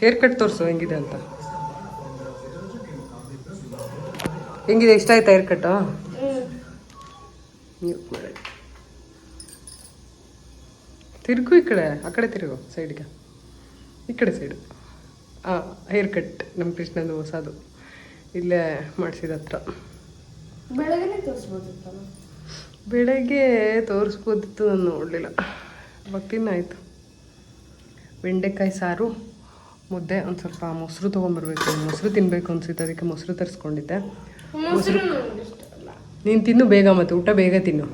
ಹೇರ್ ಕಟ್ ತೋರಿಸು ಹೆಂಗಿದೆ ಅಂತ. ಹೆಂಗಿದೆ? ಇಷ್ಟ ಆಯ್ತಾ ಹೇರ್ ಕಟ್ಟು ತಿರುಗು ಈ ಕಡೆ ಆ ಕಡೆ ತಿರುಗು ಸೈಡ್ಗೆ ಈ ಕಡೆ ಸೈಡು ಹಾಂ ಹೇರ್ ಕಟ್ ನಮ್ಮ ಕೃಷ್ಣದು ಹೊಸದು. ಇಲ್ಲೇ ಮಾಡಿಸಿದ ಹತ್ರ. ಬೆಳಗ್ಗೆ ತೋರಿಸ್ಬೋದಿತ್ತು ನಾನು ನೋಡಲಿಲ್ಲ. ಭಕ್ತಿನ ತಿನ್ನಾಯಿತು ಬೆಂಡೆಕಾಯಿ ಸಾರು ಮುದ್ದೆ ಒಂದು ಸ್ವಲ್ಪ ಮೊಸರು ತೊಗೊಂಬರ್ಬೇಕು ಮೊಸರು ತಿನ್ನಬೇಕು ಅನ್ಸುತ್ತೆ ಅದಕ್ಕೆ ಮೊಸರು ತರಿಸ್ಕೊಂಡಿದ್ದೆ. ಮೊಸರು ನೀನು ತಿನ್ನು ಬೇಗ ಮತ್ತು ಊಟ ಬೇಗ ತಿನ್ನು.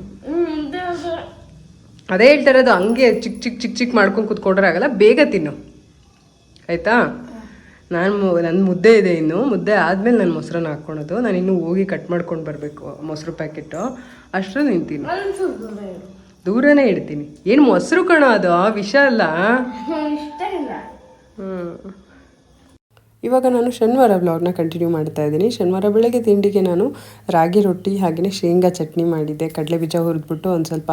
ಅದು ಹೇಳ್ತಾ ಇರೋದು ಹಂಗೆ ಚಿಕ್ಕ ಚಿಕ್ಕ ಚಿಕ್ಕ ಚಿಕ್ಕ ಮಾಡ್ಕೊಂಡು ಕೂತ್ಕೊಂಡ್ರೆ ಆಗಲ್ಲ ಬೇಗ ತಿನ್ನು. ಆಯಿತಾ? ನಾನು ನನ್ನ ಮುದ್ದೆ ಇದೆ ಇನ್ನು. ಮುದ್ದೆ ಆದಮೇಲೆ ನಾನು ಮೊಸರನ್ನ ಹಾಕ್ಕೊಳೋದು. ನಾನು ಇನ್ನೂ ಹೋಗಿ ಕಟ್ ಮಾಡ್ಕೊಂಡು ಬರಬೇಕು ಮೊಸರು ಪ್ಯಾಕೆಟು ಅಷ್ಟರ ನೀನು ತಿನ್ನು. ದೂರನೇ ಇಡ್ತೀನಿ. ಏನು ಮೊಸರು ಕಣ ಅದು ವಿಷ ಅಲ್ಲ? ಹ್ಞೂ ಇವಾಗ ನಾನು ಶನಿವಾರ ಬ್ಲಾಗ್ನ ಕಂಟಿನ್ಯೂ ಮಾಡ್ತಾ ಇದ್ದೀನಿ. ಶನಿವಾರ ಬೆಳಗ್ಗೆ ತಿಂಡಿಗೆ ನಾನು ರಾಗಿ ರೊಟ್ಟಿ ಹಾಗೆಯೇ ಶೇಂಗಾ ಚಟ್ನಿ ಮಾಡಿದ್ದೆ. ಕಡಲೆ ಬೀಜ ಹುರಿದ್ಬಿಟ್ಟು ಒಂದು ಸ್ವಲ್ಪ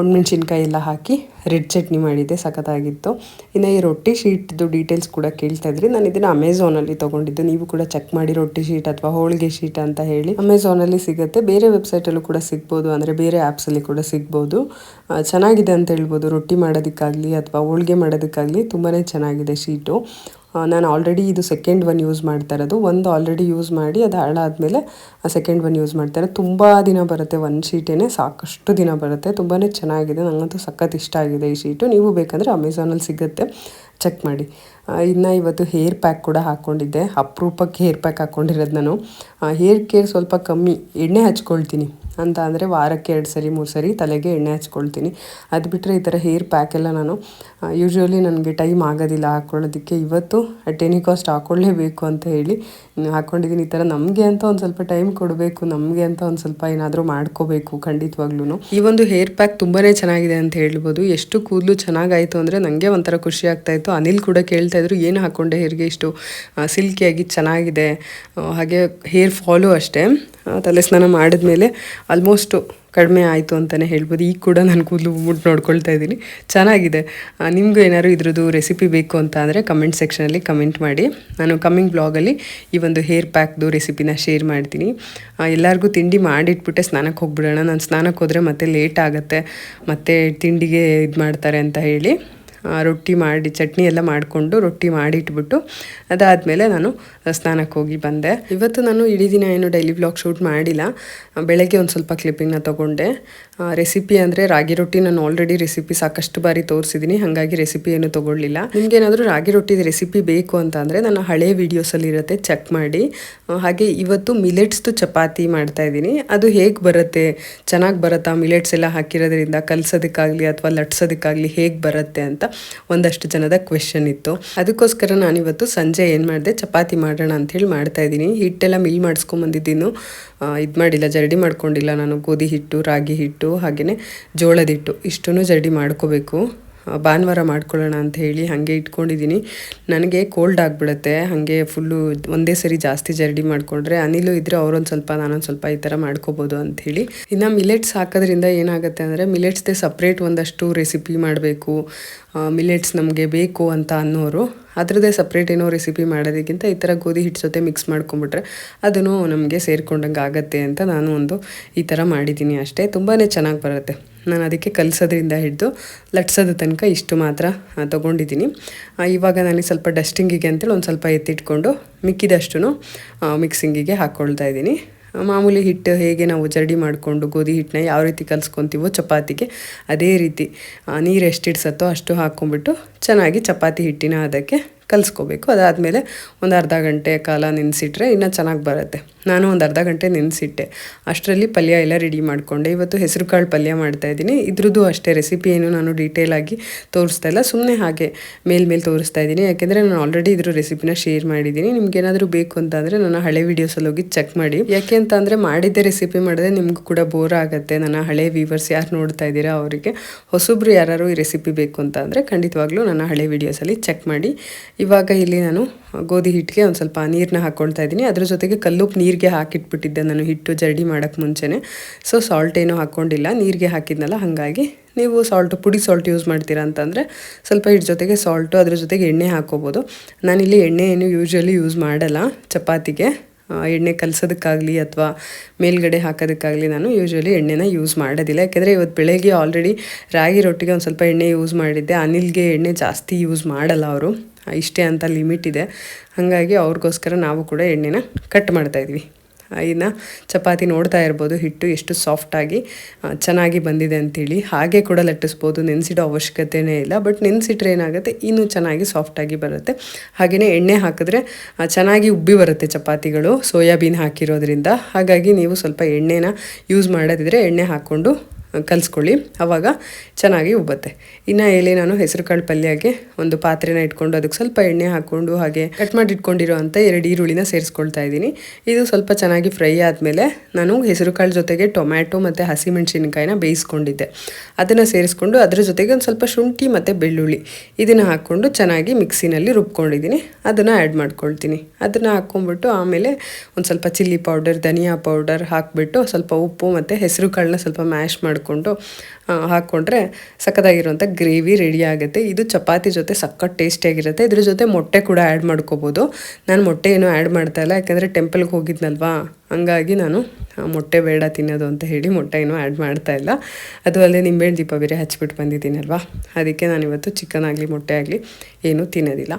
ಒಣಮೆಣ್ಸಿನ್ಕಾಯಿ ಎಲ್ಲ ಹಾಕಿ ರೆಡ್ ಚಟ್ನಿ ಮಾಡಿದ್ದೆ. ಸಖತ್ತಾಗಿತ್ತು. ಇನ್ನು ಈ ರೊಟ್ಟಿ ಶೀಟ್ದು ಡೀಟೇಲ್ಸ್ ಕೂಡ ಕೇಳ್ತಾ ಇದ್ರಿ. ನಾನು ಇದನ್ನು ಅಮೆಝಾನಲ್ಲಿ ತೊಗೊಂಡಿದ್ದೆ. ನೀವು ಕೂಡ ಚೆಕ್ ಮಾಡಿ ರೊಟ್ಟಿ ಶೀಟ್ ಅಥವಾ ಹೋಳಿಗೆ ಶೀಟ್ ಅಂತ ಹೇಳಿ ಅಮೆಝಾನಲ್ಲಿ ಸಿಗುತ್ತೆ. ಬೇರೆ ವೆಬ್ಸೈಟಲ್ಲೂ ಕೂಡ ಸಿಗ್ಬೋದು. ಅಂದರೆ ಬೇರೆ ಆ್ಯಪ್ಸಲ್ಲಿ ಕೂಡ ಸಿಗ್ಬೋದು. ಚೆನ್ನಾಗಿದೆ ಅಂತ ಹೇಳ್ಬೋದು. ರೊಟ್ಟಿ ಮಾಡೋದಕ್ಕಾಗಲಿ ಅಥವಾ ಹೋಳಿಗೆ ಮಾಡೋದಕ್ಕಾಗಲಿ ತುಂಬಾ ಚೆನ್ನಾಗಿದೆ ಶೀಟು. ನಾನು ಆಲ್ರೆಡಿ ಇದು ಸೆಕೆಂಡ್ ಒನ್ ಯೂಸ್ ಮಾಡ್ತಾ ಇರೋದು. ಒಂದು ಆಲ್ರೆಡಿ ಯೂಸ್ ಮಾಡಿ ಅದು ಹಾಳಾದಮೇಲೆ ಆ ಸೆಕೆಂಡ್ ಒನ್ ಯೂಸ್ ಮಾಡ್ತಾರೆ ತುಂಬ ದಿನ ಬರುತ್ತೆ ಒಂದು ಶೀಟೇ ಸಾಕಷ್ಟು ದಿನ ಬರುತ್ತೆ. ತುಂಬಾ ಚೆನ್ನಾಗಿದೆ. ನನಗಂತೂ ಸಖತ್ ಇಷ್ಟ ಆಗಿದೆ ಈ ಶೀಟು ನೀವು ಬೇಕಂದರೆ ಅಮೆಝಾನಲ್ಲಿ ಸಿಗುತ್ತೆ. ಚೆಕ್ ಮಾಡಿ. ಇನ್ನು ಇವತ್ತು ಹೇರ್ ಪ್ಯಾಕ್ ಕೂಡ ಹಾಕ್ಕೊಂಡಿದ್ದೆ ಅಪರೂಪಕ್ಕೆ ಹೇರ್ ಪ್ಯಾಕ್ ಹಾಕ್ಕೊಂಡಿರೋದು ನಾನು. ಹೇರ್ ಕೇರ್ ಸ್ವಲ್ಪ ಕಮ್ಮಿ. ಎಣ್ಣೆ ಹಚ್ಕೊಳ್ತೀನಿ. ಅಂತ ಅಂದರೆ ವಾರಕ್ಕೆ ಎರಡು ಸರಿ, ಮೂರು ಸರಿ ತಲೆಗೆ ಎಣ್ಣೆ ಹಚ್ಕೊಳ್ತೀನಿ. ಅದು ಬಿಟ್ಟರೆ ಈ ಥರ ಹೇರ್ ಪ್ಯಾಕೆಲ್ಲ ನಾನು ಯೂಶ್ವಲಿ ನನಗೆ ಟೈಮ್ ಆಗೋದಿಲ್ಲ, ಹಾಕ್ಕೊಳ್ಳೋದಕ್ಕೆ ಇವತ್ತು ಟೆನಿ ಕಾಸ್ಟ್ ಹಾಕ್ಕೊಳ್ಳೇಬೇಕು ಅಂತ ಹೇಳಿ ಹಾಕ್ಕೊಂಡಿದ್ದೀನಿ. ಈ ಥರ ನಮಗೆ ಅಂತ ಒಂದು ಸ್ವಲ್ಪ ಟೈಮ್ ಕೊಡಬೇಕು, ನಮಗೆ ಅಂತ ಒಂದು ಸ್ವಲ್ಪ ಏನಾದರೂ ಮಾಡ್ಕೋಬೇಕು ಖಂಡಿತವಾಗ್ಲೂ ಈ ಒಂದು ಹೇರ್ ಪ್ಯಾಕ್ ತುಂಬಾ ಚೆನ್ನಾಗಿದೆ ಅಂತ ಹೇಳ್ಬೋದು. ಎಷ್ಟು ಕೂದಲು ಚೆನ್ನಾಗಾಯಿತು ಅಂದರೆ ನನಗೆ ಒಂಥರ ಖುಷಿ ಆಗ್ತಾಯಿತ್ತು ಅನಿಲ್ ಕೂಡ ಕೇಳ್ತಾ ಇದ್ರು, ಏನು ಹಾಕ್ಕೊಂಡೆ ಹೇರ್ಗೆ ಇಷ್ಟು ಸಿಲ್ಕಿಯಾಗಿ ಚೆನ್ನಾಗಿದೆ? ಹಾಗೆ ಹೇರ್ ಫಾಲು ಅಷ್ಟೇ. ತಲೆ ಸ್ನಾನ ಮಾಡಿದ್ಮೇಲೆ ಆಲ್ಮೋಸ್ಟು ಕಡಿಮೆ ಆಯಿತು ಅಂತಲೇ ಹೇಳ್ಬೋದು. ಈಗ ಕೂಡ ನಾನು ಕೂದಲು ಮುಟ್ಟು ನೋಡ್ಕೊಳ್ತಾ ಇದ್ದೀನಿ. ಚೆನ್ನಾಗಿದೆ. ನಿಮಗೂ ಏನಾದ್ರು ಇದ್ರದ್ದು ರೆಸಿಪಿ ಬೇಕು ಅಂತ ಅಂದರೆ ಕಮೆಂಟ್ ಸೆಕ್ಷನಲ್ಲಿ ಕಮೆಂಟ್ ಮಾಡಿ. ನಾನು ಕಮ್ಮಿಂಗ್ ಬ್ಲಾಗಲ್ಲಿ ಈ ಒಂದು ಹೇರ್ ಪ್ಯಾಕ್ದು ರೆಸಿಪಿನ ಶೇರ್ ಮಾಡ್ತೀನಿ. ಎಲ್ಲರಿಗೂ ತಿಂಡಿ ಮಾಡಿಟ್ಬಿಟ್ಟೆ ಸ್ನಾನಕ್ಕೆ ಹೋಗ್ಬಿಡೋಣ. ನಾನು ಸ್ನಾನಕ್ಕೆ ಹೋದರೆ ಮತ್ತೆ ಲೇಟ್ ಆಗುತ್ತೆ. ಮತ್ತೆ ತಿಂಡಿಗೆ ಇದು ಮಾಡ್ತಾರೆ ಅಂತ ಹೇಳಿ. ರೊಟ್ಟಿ ಮಾಡಿ, ಚಟ್ನಿ ಎಲ್ಲ ಮಾಡಿಕೊಂಡು ರೊಟ್ಟಿ ಮಾಡಿಟ್ಬಿಟ್ಟು ಅದಾದಮೇಲೆ ನಾನು ಸ್ನಾನಕ್ಕೆ ಹೋಗಿ ಬಂದೆ. ಇವತ್ತು ನಾನು ಇಡೀ ದಿನ ಏನು ಡೈಲಿ ಬ್ಲಾಗ್ ಶೂಟ್ ಮಾಡಿಲ್ಲ. ಬೆಳಗ್ಗೆ ಒಂದು ಸ್ವಲ್ಪ ಕ್ಲಿಪ್ಪಿಂಗ್ನ ತೊಗೊಂಡೆ. ರೆಸಿಪಿ ಅಂದರೆ ರಾಗಿ ರೊಟ್ಟಿ ನಾನು ಆಲ್ರೆಡಿ ರೆಸಿಪಿ ಸಾಕಷ್ಟು ಬಾರಿ ತೋರಿಸಿದ್ದೀನಿ ಹಾಗಾಗಿ ರೆಸಿಪಿ ಏನು ತೊಗೊಳ್ಳಿಲ್ಲ. ನಿಮಗೇನಾದರೂ ರಾಗಿ ರೊಟ್ಟಿದ ರೆಸಿಪಿ ಬೇಕು ಅಂತ ಅಂದರೆ ನನ್ನ ಹಳೆ ವೀಡಿಯೋಸಲ್ಲಿ ಇರುತ್ತೆ ಚೆಕ್ ಮಾಡಿ. ಹಾಗೆ ಇವತ್ತು ಮಿಲೆಟ್ಸ್ದು ಚಪಾತಿ ಮಾಡ್ತಾ ಇದ್ದೀನಿ. ಅದು ಹೇಗೆ ಬರುತ್ತೆ, ಚೆನ್ನಾಗಿ ಬರುತ್ತಾ ಮಿಲೆಟ್ಸ್ ಎಲ್ಲ ಹಾಕಿರೋದ್ರಿಂದ ಕಲ್ಸೋದಕ್ಕಾಗಲಿ ಅಥವಾ ಲಟ್ಸೋದಕ್ಕಾಗಲಿ ಹೇಗೆ ಬರುತ್ತೆ ಅಂತ ಒಂದಷ್ಟು ಜನದ ಕ್ವೆಶನ್ ಇತ್ತು. ಅದಕ್ಕೋಸ್ಕರ ನಾನಿವತ್ತು ಸಂಜೆ ಏನು ಮಾಡಿದೆ, ಚಪಾತಿ ಮಾಡೋಣ ಅಂಥೇಳಿ ಮಾಡ್ತಾ ಇದ್ದೀನಿ. ಹಿಟ್ಟೆಲ್ಲ ಮಿಲ್ ಮಾಡಿಸ್ಕೊಂಬಂದಿದ್ದೀನು. ಇದು ಮಾಡಿಲ್ಲ, ಜರಡಿ ಮಾಡ್ಕೊಂಡಿಲ್ಲ ನಾನು. ಗೋಧಿ ಹಿಟ್ಟು, ರಾಗಿ ಹಿಟ್ಟು ಹಾಗೆಯೇ ಜೋಳದ ಹಿಟ್ಟು. ಇಷ್ಟೂ ಜರಡಿ ಮಾಡ್ಕೋಬೇಕು. ಭಾನುವಾರ ಮಾಡ್ಕೊಳ್ಳೋಣ ಅಂತ ಹೇಳಿ ಹಾಗೆ ಇಟ್ಕೊಂಡಿದ್ದೀನಿ. ನನಗೆ ಕೋಲ್ಡ್ ಆಗಿಬಿಡುತ್ತೆ. ಹಾಗೆ ಫುಲ್ಲು ಒಂದೇ ಸರಿ ಜಾಸ್ತಿ ಜರಡಿ ಮಾಡಿಕೊಂಡ್ರೆ ಅನಿಲು ಇದ್ದರೆ ಅವರೊಂದು ಸ್ವಲ್ಪ, ನಾನೊಂದು ಸ್ವಲ್ಪ ಈ ಥರ ಮಾಡ್ಕೋಬೋದು ಅಂಥೇಳಿ ಇನ್ನು ಮಿಲೆಟ್ಸ್ ಹಾಕೋದ್ರಿಂದ ಏನಾಗುತ್ತೆ ಅಂದರೆ ಮಿಲೆಟ್ಸ್ದೇ ಸಪ್ರೇಟ್ ಒಂದಷ್ಟು ರೆಸಿಪಿ ಮಾಡಬೇಕು. ಮಿಲೆಟ್ಸ್ ನಮಗೆ ಬೇಕು ಅಂತ ಅನ್ನೋರು ಅದರದ್ದೇ ಸಪ್ರೇಟ್ ಏನೋ ರೆಸಿಪಿ ಮಾಡೋದಕ್ಕಿಂತ ಈ ಥರ ಗೋಧಿ ಹಿಟ್ಟು ಜೊತೆ ಮಿಕ್ಸ್ ಮಾಡ್ಕೊಂಬಿಟ್ರೆ ಅದನ್ನು ನಮಗೆ ಸೇರ್ಕೊಂಡಂಗೆ ಆಗತ್ತೆ ಅಂತ ನಾನು ಒಂದು ಈ ಥರ ಮಾಡಿದ್ದೀನಿ ಅಷ್ಟೇ. ತುಂಬಾ ಚೆನ್ನಾಗಿ ಬರುತ್ತೆ. ನಾನು ಅದಕ್ಕೆ ಕಲಿಸೋದ್ರಿಂದ ಹಿಡಿದು ಲಟ್ಸೋದ ತನಕ ಇಷ್ಟು ಮಾತ್ರ ತೊಗೊಂಡಿದ್ದೀನಿ. ಇವಾಗ ನಾನು ಸ್ವಲ್ಪ ಡಸ್ಟಿಂಗಿಗೆ ಅಂತೇಳಿ ಒಂದು ಸ್ವಲ್ಪ ಎತ್ತಿಟ್ಕೊಂಡು ಮಿಕ್ಕಿದಷ್ಟು ಮಿಕ್ಸಿಂಗಿಗೆ ಹಾಕ್ಕೊಳ್ತಾ ಇದ್ದೀನಿ. ಮಾಮೂಲಿ ಹಿಟ್ಟು ಹೇಗೆ ನಾವು ಜರಡಿ ಮಾಡಿಕೊಂಡು ಗೋಧಿ ಹಿಟ್ಟನ್ನ ಯಾವ ರೀತಿ ಕಲಿಸ್ಕೊತೀವೋ ಚಪಾತಿಗೆ, ಅದೇ ರೀತಿ ನೀರು ಎಷ್ಟು ಇಡ್ಸತ್ತೋ ಅಷ್ಟು ಹಾಕ್ಕೊಂಬಿಟ್ಟು ಚೆನ್ನಾಗಿ ಚಪಾತಿ ಹಿಟ್ಟಿನ ಅದಕ್ಕೆ ಕಲಿಸ್ಕೋಬೇಕು. ಅದಾದಮೇಲೆ ಒಂದು ಅರ್ಧ ಗಂಟೆ ಕಾಲ ನೆನೆಸಿಟ್ರೆ ಇನ್ನೂ ಚೆನ್ನಾಗಿ ಬರುತ್ತೆ. ನಾನು ಒಂದು ಅರ್ಧ ಗಂಟೆ ನೆನೆಸಿಟ್ಟೆ ಅಷ್ಟರಲ್ಲಿ ಪಲ್ಯ ಎಲ್ಲ ರೆಡಿ ಮಾಡಿಕೊಂಡೆ. ಇವತ್ತು ಹೆಸರು ಕಾಳು ಪಲ್ಯ ಮಾಡ್ತಾಯಿದ್ದೀನಿ ಇದ್ರದ್ದು ಅಷ್ಟೇ ರೆಸಿಪಿ ಏನು ನಾನು ಡೀಟೇಲಾಗಿ ತೋರಿಸ್ತಾ ಇಲ್ಲ. ಸುಮ್ಮನೆ ಹಾಗೆ ಮೇಲ್ಮೇಲೆ ತೋರಿಸ್ತಾ ಇದ್ದೀನಿ. ಯಾಕೆಂದರೆ ನಾನು ಆಲ್ರೆಡಿ ಇದ್ರ ರೆಸಿಪಿನ ಶೇರ್ ಮಾಡಿದ್ದೀನಿ. ನಿಮ್ಗೆ ಏನಾದರೂ ಬೇಕು ಅಂತಂದರೆ ನನ್ನ ಹಳೆ ವೀಡಿಯೋಸಲ್ಲಿ ಹೋಗಿ ಚೆಕ್ ಮಾಡಿ. ಯಾಕೆ ಅಂತ ಅಂದರೆ ಮಾಡಿದ್ದೆ ರೆಸಿಪಿ ಮಾಡಿದ್ರೆ ನಿಮ್ಗೂ ಕೂಡ ಬೋರ್ ಆಗುತ್ತೆ. ನನ್ನ ಹಳೆ ವೀವರ್ಸ್ ಯಾರು ನೋಡ್ತಾ ಇದ್ದೀರಾ ಅವರಿಗೆ. ಹೊಸಬ್ರು ಯಾರು ಈ ರೆಸಿಪಿ ಬೇಕು ಅಂತ ಅಂದರೆ ಖಂಡಿತವಾಗ್ಲೂ ನನ್ನ ಹಳೆ ವೀಡಿಯೋಸಲ್ಲಿ ಚೆಕ್ ಮಾಡಿ. ಇವಾಗ ಇಲ್ಲಿ ನಾನು ಗೋಧಿ ಹಿಟ್ಟಿಗೆ ಒಂದು ಸ್ವಲ್ಪ ನೀರನ್ನ ಹಾಕ್ಕೊಳ್ತಾ ಇದ್ದೀನಿ. ಅದ್ರ ಜೊತೆಗೆ ಕಲ್ಲುಪ್ಪು ನೀರಿಗೆ ಹಾಕಿಟ್ಬಿಟ್ಟಿದ್ದೆ ನಾನು ಹಿಟ್ಟು ಜರಡಿ ಮಾಡೋಕ್ಕೆ ಮುಂಚೆನೇ. ಸೊ ಸಾಲ್ಟ್ ಏನೂ ಹಾಕ್ಕೊಂಡಿಲ್ಲ ನೀರಿಗೆ ಹಾಕಿದ್ನಲ್ಲ, ಹಾಗಾಗಿ ನೀವು ಸಾಲ್ಟು ಪುಡಿ ಸಾಲ್ಟ್ ಯೂಸ್ ಮಾಡ್ತೀರಾ ಅಂತಂದರೆ ಸ್ವಲ್ಪ ಹಿಟ್ಟು ಜೊತೆಗೆ ಸಾಲ್ಟು ಅದ್ರ ಜೊತೆಗೆ ಎಣ್ಣೆ ಹಾಕ್ಕೋಬೋದು ನಾನಿಲ್ಲಿ ಎಣ್ಣೆ ಏನು ಯೂಶ್ವಲಿ ಯೂಸ್ ಮಾಡಲ್ಲ, ಚಪಾತಿಗೆ. ಎಣ್ಣೆ ಕಲಸೋದಕ್ಕಾಗಲಿ ಅಥವಾ ಮೇಲ್ಗಡೆ ಹಾಕೋದಕ್ಕಾಗಲಿ ನಾನು ಯೂಶ್ವಲಿ ಎಣ್ಣೆನ ಯೂಸ್ ಮಾಡೋದಿಲ್ಲ. ಯಾಕೆಂದರೆ ಇವತ್ತು ಬೆಳಗ್ಗೆ ಆಲ್ರೆಡಿ ರಾಗಿ ರೊಟ್ಟಿಗೆ ಒಂದು ಸ್ವಲ್ಪ ಎಣ್ಣೆ ಯೂಸ್ ಮಾಡಿದ್ದೆ. ಅನಿಲ್ಗೆ ಎಣ್ಣೆ ಜಾಸ್ತಿ ಯೂಸ್ ಮಾಡಲ್ಲ ಅವರು. ಇಷ್ಟೇ ಅಂತ ಲಿಮಿಟ್ ಇದೆ. ಹಾಗಾಗಿ ಅವ್ರಿಗೋಸ್ಕರ ನಾವು ಕೂಡ ಎಣ್ಣೆನ ಕಟ್ ಮಾಡ್ತಾಯಿದ್ವಿ ಇನ್ನು ಚಪಾತಿ ನೋಡ್ತಾ ಇರ್ಬೋದು, ಹಿಟ್ಟು ಎಷ್ಟು ಸಾಫ್ಟಾಗಿ ಚೆನ್ನಾಗಿ ಬಂದಿದೆ ಅಂತೇಳಿ. ಹಾಗೆ ಕೂಡ ಲಟ್ಟಿಸ್ಬೋದು, ನೆನೆಸಿಡೋ ಅವಶ್ಯಕತೆಯೇ ಇಲ್ಲ. ಬಟ್ ನೆನೆಸಿಟ್ರೆ ಏನಾಗುತ್ತೆ, ಇನ್ನೂ ಚೆನ್ನಾಗಿ ಸಾಫ್ಟಾಗಿ ಬರುತ್ತೆ. ಹಾಗೆಯೇ ಎಣ್ಣೆ ಹಾಕಿದ್ರೆ ಚೆನ್ನಾಗಿ ಉಬ್ಬಿ ಬರುತ್ತೆ ಚಪಾತಿಗಳು, ಸೋಯಾಬೀನ್ ಹಾಕಿರೋದ್ರಿಂದ. ಹಾಗಾಗಿ ನೀವು ಸ್ವಲ್ಪ ಎಣ್ಣೆನ ಯೂಸ್ ಮಾಡೋದಿದ್ರೆ ಎಣ್ಣೆ ಹಾಕ್ಕೊಂಡು ಕಲಿಸ್ಕೊಳ್ಳಿ. ಆವಾಗ ಚೆನ್ನಾಗಿ ಉಬ್ಬತ್ತೆ. ಇನ್ನು ಹೇಳಿ ನಾನು ಹೆಸರು ಕಾಳು ಪಲ್ಯಗೆ ಒಂದು ಪಾತ್ರೆನ ಇಟ್ಕೊಂಡು ಅದಕ್ಕೆ ಸ್ವಲ್ಪ ಎಣ್ಣೆ ಹಾಕ್ಕೊಂಡು ಹಾಗೆ ಕಟ್ ಮಾಡಿ ಇಟ್ಕೊಂಡಿರೋ ಅಂಥ ಎರಡು ಈರುಳ್ಳಿನ ಸೇರಿಸ್ಕೊಳ್ತಾ ಇದ್ದೀನಿ. ಇದು ಸ್ವಲ್ಪ ಚೆನ್ನಾಗಿ ಫ್ರೈ ಆದಮೇಲೆ ನಾನು ಹೆಸರು ಕಾಳು ಜೊತೆಗೆ ಟೊಮ್ಯಾಟೊ ಮತ್ತು ಹಸಿಮೆಣಸಿನ್ಕಾಯಿನ ಬೇಯಿಸ್ಕೊಂಡಿದ್ದೆ. ಅದನ್ನು ಸೇರಿಸ್ಕೊಂಡು ಅದರ ಜೊತೆಗೆ ಒಂದು ಸ್ವಲ್ಪ ಶುಂಠಿ ಮತ್ತು ಬೆಳ್ಳುಳ್ಳಿ ಇದನ್ನು ಹಾಕ್ಕೊಂಡು ಚೆನ್ನಾಗಿ ಮಿಕ್ಸಿನಲ್ಲಿ ರುಬ್ಕೊಂಡಿದ್ದೀನಿ. ಅದನ್ನು ಆ್ಯಡ್ ಮಾಡ್ಕೊಳ್ತೀನಿ. ಅದನ್ನು ಹಾಕ್ಕೊಂಬಿಟ್ಟು ಆಮೇಲೆ ಒಂದು ಸ್ವಲ್ಪ ಚಿಲ್ಲಿ ಪೌಡರ್, ಧನಿಯಾ ಪೌಡರ್ ಹಾಕಿಬಿಟ್ಟು ಸ್ವಲ್ಪ ಉಪ್ಪು ಮತ್ತು ಹೆಸರು ಕಾಳನ್ನ ಸ್ವಲ್ಪ ಮ್ಯಾಶ್ ಮಾಡಿಕೊಂಡು ಹಾಕ್ಕೊಂಡ್ರೆ ಸಖತ್ತಾಗಿರುವಂಥ ಗ್ರೇವಿ ರೆಡಿ ಆಗುತ್ತೆ. ಇದು ಚಪಾತಿ ಜೊತೆ ಸಖತ್ ಟೇಸ್ಟಿಯಾಗಿರುತ್ತೆ ಇದ್ರ ಜೊತೆ ಮೊಟ್ಟೆ ಕೂಡ ಆ್ಯಡ್ ಮಾಡ್ಕೋಬೋದು. ನಾನು ಮೊಟ್ಟೆ ಏನೂ ಆ್ಯಡ್ ಮಾಡ್ತಾ ಇಲ್ಲ, ಯಾಕಂದರೆ ಟೆಂಪಲ್ಗೆ ಹೋಗಿದ್ನಲ್ವಾ? ಹಂಗಾಗಿ ನಾನು ಮೊಟ್ಟೆ ಬೇಡ ತಿನ್ನೋದು ಅಂತ ಹೇಳಿ ಮೊಟ್ಟೆ ಏನೂ ಆ್ಯಡ್ ಮಾಡ್ತಾ ಇಲ್ಲ. ಅದು ಅಲ್ಲದೆ ನಿಂಬೆಹಣ್ಣು ದೀಪ ಬೇರೆ ಹಚ್ಬಿಟ್ಟು ಬಂದಿದ್ದೀನಲ್ವಾ? ಅದಕ್ಕೆ ನಾನಿವತ್ತು ಚಿಕನ್ ಆಗಲಿ, ಮೊಟ್ಟೆ ಆಗಲಿ ಏನೂ ತಿನ್ನೋದಿಲ್ಲ.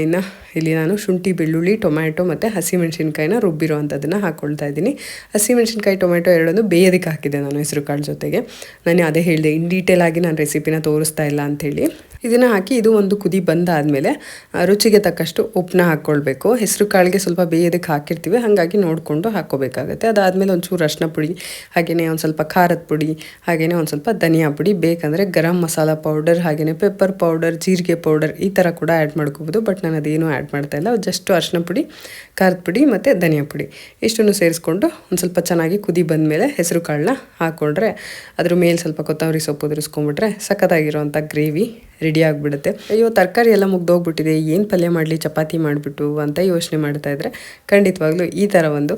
ಇನ್ನು ಇಲ್ಲಿ ನಾನು ಶುಂಠಿ, ಬೆಳ್ಳುಳ್ಳಿ, ಟೊಮ್ಯಾಟೊ ಮತ್ತು ಹಸಿಮೆಣಸಿನ್ಕಾಯಿನ ರುಬ್ಬಿರೋ ಅಂಥದ್ದನ್ನು ಹಾಕ್ಕೊಳ್ತಾ ಇದ್ದೀನಿ. ಹಸಿಮೆಣಸಿನ್ಕಾಯಿ, ಟೊಮ್ಯಾಟೊ ಎರಡನ್ನು ಬೇಯೋದಕ್ಕೆ ಹಾಕಿದೆ ನಾನು ಹೆಸರು ಕಾಳು ಜೊತೆಗೆ. ನಾನು ಅದೇ ಹೇಳಿದೆ, ಇನ್ ಡೀಟೇಲ್ ಆಗಿ ನಾನು ರೆಸಿಪಿನ ತೋರಿಸ್ತಾ ಇಲ್ಲ ಅಂಥೇಳಿ ಇದನ್ನು ಹಾಕಿ ಇದು ಒಂದು ಕುದಿ ಬಂದಾದಮೇಲೆ ರುಚಿಗೆ ತಕ್ಕಷ್ಟು ಉಪ್ಪನ್ನ ಹಾಕ್ಕೊಳ್ಬೇಕು ಹೆಸರು ಕಾಳಿಗೆ ಸ್ವಲ್ಪ ಬೇಯೋದಕ್ಕೆ ಹಾಕಿರ್ತೀವಿ. ಹಾಗಾಗಿ ನೋಡಿಕೊಂಡು ಹಾಕ್ಕೋಬೇಕಾಗುತ್ತೆ ಅದಾದಮೇಲೆ ಒಂಚೂರು ಅರಿಶಿನ ಪುಡಿ ಹಾಗೆಯೇ ಒಂದು ಸ್ವಲ್ಪ ಖಾರದ ಪುಡಿ ಹಾಗೆಯೇ ಒಂದು ಸ್ವಲ್ಪ ಧನಿಯಾ ಪುಡಿ. ಬೇಕಂದರೆ ಗರಂ ಮಸಾಲ ಪೌಡರ್ ಹಾಗೆಯೇ ಪೆಪ್ಪರ್ ಪೌಡರ್, ಜೀರಿಗೆ ಪೌಡರ್ ಈ ಥರ ಕೂಡ ಆ್ಯಡ್ ಮಾಡ್ಕೋಬೋದು. ಬಟ್ ನಾನು ಅದೇನು ಆ್ಯಡ್ ಮಾಡ್ತಾ ಇಲ್ಲ. ಜಸ್ಟ್ ಅರಶಿನ ಪುಡಿ, ಖಾರದ ಪುಡಿ ಮತ್ತು ಧನಿಯಾ ಪುಡಿ. ಇಷ್ಟನ್ನು ಸೇರಿಸ್ಕೊಂಡು ಒಂದು ಸ್ವಲ್ಪ ಚೆನ್ನಾಗಿ ಕುದಿ ಬಂದಮೇಲೆ ಹೆಸರು ಕಾಳನ್ನ ಹಾಕ್ಕೊಂಡ್ರೆ ಅದ್ರ ಮೇಲೆ ಸ್ವಲ್ಪ ಕೊತ್ತಂಬರಿ ಸೊಪ್ಪು ಉದುರಿಸ್ಕೊಂಬಿಟ್ರೆ ಸಖತ್ತಾಗಿರೋವಂಥ ಗ್ರೇವಿ ರೆಡಿ ಆಗಿಬಿಡುತ್ತೆ. ಅಯ್ಯೋ, ತರಕಾರಿ ಎಲ್ಲ ಮುಗ್ದೋಗ್ಬಿಟ್ಟಿದೆ, ಏನು ಪಲ್ಯ ಮಾಡಲಿ, ಚಪಾತಿ ಮಾಡಿಬಿಟ್ಟು ಅಂತ ಯೋಚನೆ ಮಾಡ್ತಾ ಇದ್ರೆ ಖಂಡಿತವಾಗ್ಲೂ ಈ ಥರ ಒಂದು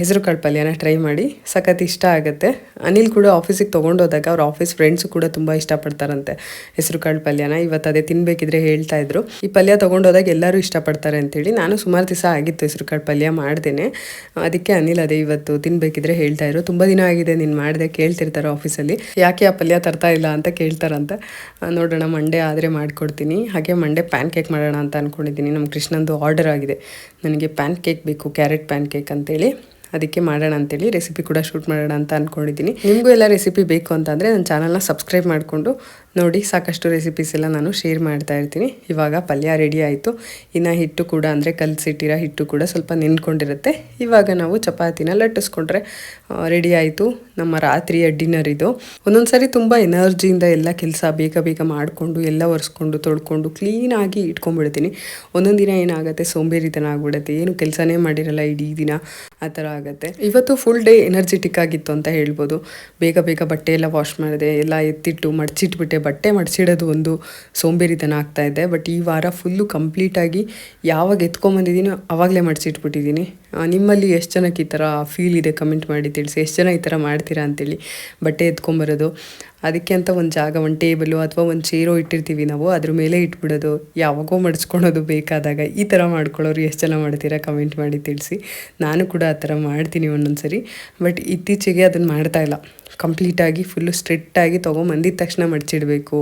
ಹೆಸರು ಕಾಳು ಪಲ್ಯನ ಟ್ರೈ ಮಾಡಿ. ಸಖತ್ ಇಷ್ಟ ಆಗುತ್ತೆ. ಅನಿಲ್ ಕೂಡ ಆಫೀಸಿಗೆ ತೊಗೊಂಡೋದಾಗ ಅವ್ರ ಆಫೀಸ್ ಫ್ರೆಂಡ್ಸು ಕೂಡ ತುಂಬ ಇಷ್ಟಪಡ್ತಾರಂತೆ ಹೆಸರು ಕಾಳು ಪಲ್ಯನ ಇವತ್ತು ಅದೇ ತಿನ್ಬೇಕಿದ್ರೆ ಹೇಳ್ತಾ ಇದ್ರು. ಈ ಪಲ್ಯ ತೊಗೊಂಡೋದಾಗ ಎಲ್ಲರೂ ಇಷ್ಟಪಡ್ತಾರೆ ಅಂತೇಳಿ ನಾನು ಸುಮಾರು ದಿವಸ ಆಗಿತ್ತು ಹೆಸರು ಕಾಳು ಪಲ್ಯ ಮಾಡ್ದೇನೆ. ಅದಕ್ಕೆ ಅನಿಲ್ ಅದೇ ಇವತ್ತು ತಿನ್ಬೇಕಿದ್ರೆ ಹೇಳ್ತಾ ಇದ್ರು. ತುಂಬ ದಿನ ಆಗಿದೆ ನೀನು ಮಾಡಿದೆ, ಕೇಳ್ತಿರ್ತಾರೆ ಆಫೀಸಲ್ಲಿ ಯಾಕೆ ಆ ಪಲ್ಯ ತರ್ತಾ ಇಲ್ಲ ಅಂತ ಕೇಳ್ತಾರಂತೆ. ನೋಡೋಣ ಮಂಡೇ ಆದರೆ ಮಾಡಿಕೊಡ್ತೀನಿ. ಹಾಗೆ ಮಂಡೇ ಪ್ಯಾನ್ ಕೇಕ್ ಮಾಡೋಣ ಅಂತ ಅಂದ್ಕೊಂಡಿದ್ದೀನಿ ನಮ್ಮ ಕೃಷ್ಣಂದು ಆರ್ಡರ್ ಆಗಿದೆ. ನನಗೆ ಪ್ಯಾನ್ ಕೇಕ್ ಬೇಕು ಕ್ಯಾರೆಟ್ ಪ್ಯಾನ್ ಕೇಕ್ ಅಂತೇಳಿ. ಅದಕ್ಕೆ ಮಾಡೋಣ ಅಂತೇಳಿ ರೆಸಿಪಿ ಕೂಡ ಶೂಟ್ ಮಾಡೋಣ ಅಂತ ಅಂದ್ಕೊಂಡಿದ್ದೀನಿ ನಿಮಗೂ ಎಲ್ಲ ರೆಸಿಪಿ ಬೇಕು ಅಂತಂದರೆ ನನ್ನ ಚಾನಲ್ನ ಸಬ್ಸ್ಕ್ರೈಬ್ ಮಾಡಿಕೊಂಡು ನೋಡಿ, ಸಾಕಷ್ಟು ರೆಸಿಪೀಸ್ ಎಲ್ಲ ನಾನು ಶೇರ್ ಮಾಡ್ತಾ ಇರ್ತೀನಿ. ಇವಾಗ ಪಲ್ಯ ರೆಡಿ ಆಯಿತು. ಇನ್ನು ಹಿಟ್ಟು ಕೂಡ ಅಂದರೆ ಕಲಸಿಟ್ಟಿರೋ ಹಿಟ್ಟು ಕೂಡ ಸ್ವಲ್ಪ ನೆನ್ಕೊಂಡಿರುತ್ತೆ. ಇವಾಗ ನಾವು ಚಪಾತಿನ ಲಟ್ಟಿಸ್ಕೊಂಡ್ರೆ ರೆಡಿ ಆಯಿತು. ನಮ್ಮ ರಾತ್ರಿಯ ಡಿನ್ನರ್ ಇದು. ಒಂದೊಂದು ಸಾರಿ ತುಂಬ ಎನರ್ಜಿಯಿಂದ ಎಲ್ಲ ಕೆಲಸ ಬೇಗ ಬೇಗ ಮಾಡಿಕೊಂಡು, ಎಲ್ಲ ಒರೆಸ್ಕೊಂಡು, ತೊಳ್ಕೊಂಡು ಕ್ಲೀನಾಗಿ ಇಟ್ಕೊಂಡ್ಬಿಡ್ತೀನಿ. ಒಂದೊಂದು ದಿನ ಏನಾಗುತ್ತೆ, ಸೋಂಬೇರಿತನ ಆಗ್ಬಿಡುತ್ತೆ. ಏನು ಕೆಲಸನೇ ಮಾಡಿರಲ್ಲ ಇಡೀ ದಿನ. ಆ ಥರ ಆಗುತ್ತೆ. ಇವತ್ತು ಫುಲ್ ಡೇ ಎನರ್ಜೆಟಿಕ್ ಆಗಿತ್ತು ಅಂತ ಹೇಳ್ಬೋದು. ಬೇಗ ಬೇಗ ಬಟ್ಟೆ ಎಲ್ಲ ವಾಶ್ ಮಾಡಿದೆ, ಎಲ್ಲ ಎತ್ತಿಟ್ಟು, ಮಡಚಿಟ್ಬಿಟ್ಟೆ ಬಟ್ಟೆ ಮಡಿಸಿಡೋದು ಒಂದು ಸೋಂಬೇರಿತನ ಆಗ್ತಾ ಇದೆ. ಬಟ್ ಈ ವಾರ ಫುಲ್ಲು ಕಂಪ್ಲೀಟಾಗಿ ಯಾವಾಗ ಎತ್ಕೊಂಬಂದಿದ್ದೀನೋ ಆವಾಗಲೇ ಮಡಚಿಟ್ಬಿಟ್ಟಿದ್ದೀನಿ ಆ, ನಿಮ್ಮಲ್ಲಿ ಎಷ್ಟು ಜನಕ್ಕೆ ಈ ಥರ ಫೀಲ್ ಇದೆ ಕಮೆಂಟ್ ಮಾಡಿ ತಿಳಿಸಿ. ಎಷ್ಟು ಜನ ಈ ಥರ ಮಾಡ್ತೀರಾ ಅಂತೇಳಿ ಬಟ್ಟೆ ಎತ್ಕೊಂಬರೋದು. ಅದಕ್ಕೆ ಅಂತ ಒಂದು ಜಾಗ, ಒಂದು ಟೇಬಲು ಅಥವಾ ಒಂದು ಚೇರೋ ಇಟ್ಟಿರ್ತೀವಿ ನಾವು. ಅದ್ರ ಮೇಲೆ ಇಟ್ಬಿಡೋದು. ಯಾವಾಗೋ ಮಡಿಸ್ಕೊಳೋದು ಬೇಕಾದಾಗ ಈ ಥರ ಮಾಡ್ಕೊಳ್ಳೋರು ಎಷ್ಟು ಜನ ಮಾಡ್ತೀರಾ ಕಮೆಂಟ್ ಮಾಡಿ ತಿಳಿಸಿ. ನಾನು ಕೂಡ ಆ ಥರ ಮಾಡ್ತೀನಿ ಒಂದೊಂದು ಸರಿ ಬಟ್ ಇತ್ತೀಚೆಗೆ ಅದನ್ನು ಮಾಡ್ತಾ ಇಲ್ಲ. ಕಂಪ್ಲೀಟಾಗಿ ಫುಲ್ಲು ಸ್ಟ್ರಿಕ್ಟಾಗಿ ತೊಗೊಂಬಂದಿದ ತಕ್ಷಣ ಮಡಚಿಡಬೇಕು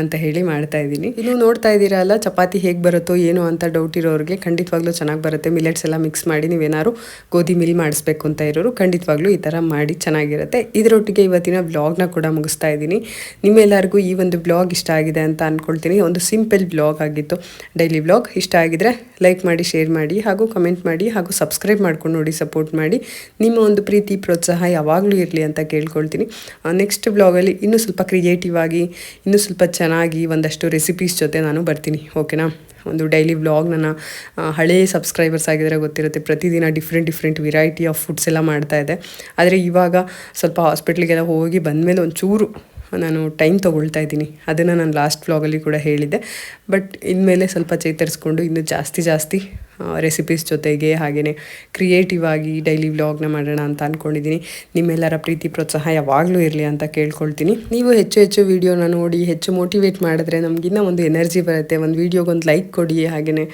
ಅಂತ ಹೇಳಿ ಮಾಡ್ತಾ ಇದ್ದೀನಿ. ಇನ್ನು ನೋಡ್ತಾ ಇದ್ದೀರಾ ಅಲ್ಲ ಚಪಾತಿ ಹೇಗೆ ಬರುತ್ತೋ, ಏನೋ ಅಂತ ಡೌಟ್ ಇರೋರಿಗೆ ಖಂಡಿತವಾಗ್ಲೂ ಚೆನ್ನಾಗಿ ಬರುತ್ತೆ. ಮಿಲೆಟ್ಸ್ ಎಲ್ಲ ಮಿಕ್ಸ್ ಮಾಡಿ ನೀವೇನಾದ್ರು ಗೋಧಿ ಮಿಲ್ ಮಾಡಿಸ್ಬೇಕು ಅಂತ ಇರೋರು ಖಂಡಿತವಾಗ್ಲೂ ಈ ಥರ ಮಾಡಿ ಚೆನ್ನಾಗಿರುತ್ತೆ. ಇದರೊಟ್ಟಿಗೆ ಇವತ್ತಿನ ಬ್ಲಾಗ್ನ ಕೂಡ ಮುಗಿಸ್ತಾ ಇದ್ದೀನಿ. ನಿಮ್ಮೆಲ್ಲರಿಗೂ ಈ ಒಂದು ಬ್ಲಾಗ್ ಇಷ್ಟ ಆಗಿದೆ ಅಂತ ಅಂದ್ಕೊಳ್ತೀನಿ ಒಂದು ಸಿಂಪಲ್ ಬ್ಲಾಗ್ ಆಗಿತ್ತು. ಡೈಲಿ ಬ್ಲಾಗ್ ಇಷ್ಟ ಆಗಿದ್ರೆ ಲೈಕ್ ಮಾಡಿ ಶೇರ್ ಮಾಡಿ ಹಾಗೂ ಕಮೆಂಟ್ ಮಾಡಿ ಹಾಗೂ ಸಬ್ಸ್ಕ್ರೈಬ್ ಮಾಡ್ಕೊಂಡು ನೋಡಿ ಸಪೋರ್ಟ್ ಮಾಡಿ. ನಿಮ್ಮ ಒಂದು ಪ್ರೀತಿ, ಪ್ರೋತ್ಸಾಹ ಯಾವಾಗಲೂ ಇರಲಿ ಅಂತ ಕೇಳ್ಕೊಳ್ತೀನಿ. ನೆಕ್ಸ್ಟ್ ಬ್ಲಾಗಲ್ಲಿ ಇನ್ನೂ ಸ್ವಲ್ಪ ಕ್ರಿಯೇಟಿವ್ ಆಗಿ, ಇನ್ನೂ ಸ್ವಲ್ಪ ಚೆನ್ನಾಗಿ ಒಂದಷ್ಟು ರೆಸಿಪೀಸ್ ಜೊತೆ ನಾನು ಬರ್ತೀನಿ. ಓಕೆನಾ ಒಂದು ಡೈಲಿ ವ್ಲಾಗ್ ನನ್ನ ಹಳೆಯ ಹಳೇ ಸಬ್ಸ್ಕ್ರೈಬರ್ಸ್ ಆಗಿದ್ರೆ ಗೊತ್ತಿರುತ್ತೆ, ಪ್ರತಿದಿನ different different variety of foods ಎಲ್ಲ ಇದೆ ಆದರೆ ಇವಾಗ ಸ್ವಲ್ಪ ಹಾಸ್ಪಿಟ್ಲಿಗೆಲ್ಲ ಹೋಗಿ ಬಂದಮೇಲೆ ಒಂಚೂರು ನಾನು ಟೈಮ್ ತೊಗೊಳ್ತಾ ಇದ್ದೀನಿ. ಅದನ್ನು ನಾನು ಲಾಸ್ಟ್ ವ್ಲಾಗಲ್ಲಿ ಕೂಡ ಹೇಳಿದ್ದೆ. ಬಟ್ ಇನ್ಮೇಲೆ ಸ್ವಲ್ಪ ಚೇತರಿಸ್ಕೊಂಡು ಇನ್ನೂ ಜಾಸ್ತಿ ಜಾಸ್ತಿ ರೆಸಿಪೀಸ್ ಜೊತೆಗೆ ಹಾಗೆಯೇ ಕ್ರಿಯೇಟಿವ್ ಆಗಿ ಡೈಲಿ ವ್ಲಾಗ್ನ ಮಾಡೋಣ ಅಂತ ಅಂದ್ಕೊಂಡಿದ್ದೀನಿ ನಿಮ್ಮೆಲ್ಲರ ಪ್ರೀತಿ, ಪ್ರೋತ್ಸಾಹ ಯಾವಾಗಲೂ ಇರಲಿ ಅಂತ ಕೇಳ್ಕೊಳ್ತೀನಿ. ನೀವು ಹೆಚ್ಚು ಹೆಚ್ಚು ವೀಡಿಯೋನ ನೋಡಿ, ಹೆಚ್ಚು ಮೋಟಿವೇಟ್ ಮಾಡಿದ್ರೆ ನಮಗಿನ್ನ ಒಂದು ಎನರ್ಜಿ ಬರುತ್ತೆ. ಒಂದು ವೀಡಿಯೋಗೊಂದು ಲೈಕ್ ಕೊಡಿ ಹಾಗೆಯೇ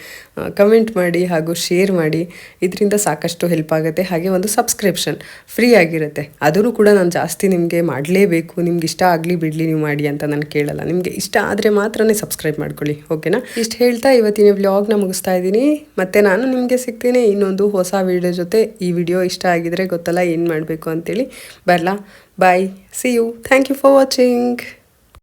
ಕಮೆಂಟ್ ಮಾಡಿ ಹಾಗೂ ಶೇರ್ ಮಾಡಿ. ಇದರಿಂದ ಸಾಕಷ್ಟು ಹೆಲ್ಪ್ ಆಗುತ್ತೆ. ಹಾಗೆ ಒಂದು ಸಬ್ಸ್ಕ್ರಿಪ್ಷನ್ ಫ್ರೀ ಆಗಿರುತ್ತೆ. ಅದನ್ನು ಕೂಡ ನಾನು ಜಾಸ್ತಿ ನಿಮಗೆ ಮಾಡಲೇಬೇಕು. ನಿಮ್ಗೆ ಇಷ್ಟ ಆಗಲಿ ಬಿಡಲಿ ನೀವು ಮಾಡಿ ಅಂತ ನಾನು ಕೇಳಲ್ಲ. ನಿಮಗೆ ಇಷ್ಟ ಆದರೆ ಮಾತ್ರನೇ ಸಬ್ಸ್ಕ್ರೈಬ್ ಮಾಡ್ಕೊಳ್ಳಿ. ಓಕೆನಾ ಇಷ್ಟು ಹೇಳ್ತಾ ಇವತ್ತಿನ ವ್ಲಾಗ್ನ ಮುಗಿಸ್ತಾ ಇದ್ದೀನಿ. ಮತ್ತೆ ನಾನು ನಿಮಗೆ ಸಿಗ್ತೀನಿ. ಇನ್ನೊಂದು ಹೊಸ ವಿಡಿಯೋ ಜೊತೆ ಈ ವಿಡಿಯೋ ಇಷ್ಟ ಆಗಿದ್ರೆ ಗೊತ್ತಲ್ಲ ಏನು ಮಾಡಬೇಕು ಅಂತೇಳಿ. ಬರಲಾ? Bye see you thank you for watching